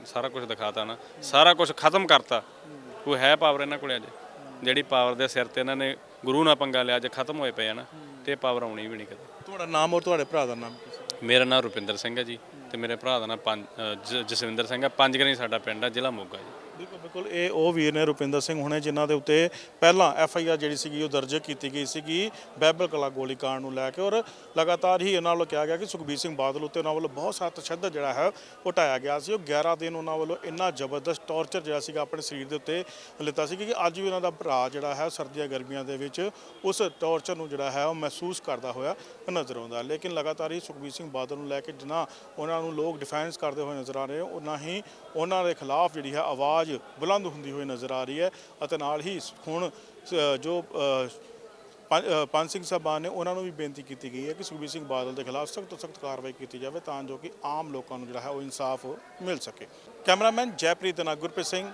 ਸਾਰਾ ਕੁਝ ਦਿਖਾਤਾ ਨਾ। ਸਾਰਾ ਕੁਝ ਖਤਮ ਕਰਤਾ। ਕੋਈ ਹੈ ਪਾਵਰ ਇਹਨਾਂ ਕੋਲੇ ਅੱਜ? ਜਿਹੜੀ ਪਾਵਰ ਦੇ ਸਿਰ ਤੇ ਇਹਨਾਂ ਨੇ ਗੁਰੂ ਨਾਲ ਪੰਗਾ ਲਿਆ ਅੱਜ ਖਤਮ ਹੋਏ ਪਏ ਆ ਨਾ ਤੇ ਪਾਵਰ ਆਉਣੀ ਵੀ ਨਹੀਂ ਕਦੇ। ਤੁਹਾਡਾ ਨਾਮ ਔਰ ਤੁਹਾਡੇ ਭਰਾ ਦਾ ਨਾਮ ਮੇਰਾ ਨਾਮ ਰੁਪਿੰਦਰ ਸਿੰਘ ਹੈ ਜੀ ਤੇ ਮੇਰੇ ਭਰਾ ਦਾ ਨਾਮ ਪੰਜ ਜਸਵਿੰਦਰ ਸਿੰਘ ਹੈ। ਪੰਜਗਰੀ ਸਾਡਾ ਪਿੰਡ ਹੈ ਜ਼ਿਲ੍ਹਾ ਮੋਗਾ ਜੀ। ਬਿਲਕੁਲ, ਇਹ ਉਹ ਵੀਰ ਨੇ ਰੁਪਿੰਦਰ ਸਿੰਘ ਹੁਣੇ ਜਿਨ੍ਹਾਂ ਦੇ ਉੱਤੇ ਪਹਿਲਾਂ ਐਫ ਆਈ ਆਰ ਜਿਹੜੀ ਸੀਗੀ ਉਹ ਦਰਜ ਕੀਤੀ ਗਈ ਸੀਗੀ ਬੈਬਲ ਕਲਾ ਗੋਲੀकांड ਨੂੰ ਲੈ ਕੇ ਔਰ ਲਗਾਤਾਰ ਹੀ ਇਹਨਾਂ ਵੱਲੋਂ ਕਿਹਾ ਗਿਆ ਕਿ ਸੁਖਬੀਰ ਸਿੰਘ ਬਾਦਲ ਉੱਤੇ ਉਹਨਾਂ ਵੱਲੋਂ ਬਹੁਤ ਸਾਰਾ ਤਸ਼ੱਦਦ ਜਿਹੜਾ ਹੈ ਉਹ ਟਾਇਆ ਗਿਆ ਸੀ। ਉਹ 11 ਦਿਨ ਉਹਨਾਂ ਵੱਲੋਂ ਇੰਨਾ ਜ਼ਬਰਦਸਤ ਟੌਰਚਰ ਜਿਹੜਾ ਸੀਗਾ ਆਪਣੇ ਸਰੀਰ ਦੇ ਉੱਤੇ ਲਿੱਤਾ ਸੀ ਕਿ ਅੱਜ ਵੀ ਉਹਨਾਂ ਦਾ ਭਰਾ ਜਿਹੜਾ ਹੈ ਸਰਦੀਆਂ ਗਰਮੀਆਂ ਦੇ ਵਿੱਚ ਉਸ ਟੌਰਚਰ ਨੂੰ ਜਿਹੜਾ ਹੈ ਉਹ ਮਹਿਸੂਸ ਕਰਦਾ ਹੋਇਆ ਨਜ਼ਰ ਆਉਂਦਾ ਲੇਕਿਨ ਲਗਾਤਾਰ ਹੀ ਸੁਖਬੀਰ ਸਿੰਘ ਬਾਦਲ ਨੂੰ ਲੈ ਕੇ ਜਿੰਨਾ ਉਹਨਾਂ ਨੂੰ ਲੋਕ ਡਿਫੈਂਸ ਕਰਦੇ ਹੋਏ ਨਜ਼ਰ ਆ ਰਹੇ ਉਹਨਾਂ ਹੀ ਉਹਨਾਂ ਦੇ ਖਿਲਾਫ ਜਿਹੜੀ ਹੈ ਆਵਾਜ਼ ਬੁਲੰਦ ਹੁੰਦੀ ਹੋਈ ਨਜ਼ਰ ਆ ਰਹੀ ਹੈ ਅਤੇ ਨਾਲ ਹੀ ਹੁਣ ਜੋ ਪੰਜ ਸਿੰਘ ਸਾਹਿਬਾਨ ਨੇ ਉਹਨਾਂ ਨੂੰ ਵੀ ਬੇਨਤੀ ਕੀਤੀ ਗਈ ਹੈ ਕਿ ਸੁਖਬੀਰ ਸਿੰਘ ਬਾਦਲ ਦੇ ਖਿਲਾਫ ਸਖਤ ਤੋਂ ਸਖਤ ਕਾਰਵਾਈ ਕੀਤੀ ਜਾਵੇ ਤਾਂ ਜੋ ਕਿ ਆਮ ਲੋਕਾਂ ਨੂੰ ਜਿਹੜਾ ਹੈ ਉਹ ਇਨਸਾਫ ਮਿਲ ਸਕੇ। ਕੈਮਰਾਮੈਨ ਜੈਪ੍ਰੀਤ ਨਾ ਗੁਰਪ੍ਰੀਤ ਸਿੰਘ,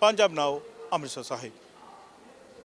ਪੰਜਾਬ ਨਾਓ, ਅੰਮ੍ਰਿਤਸਰ ਸਾਹਿਬ।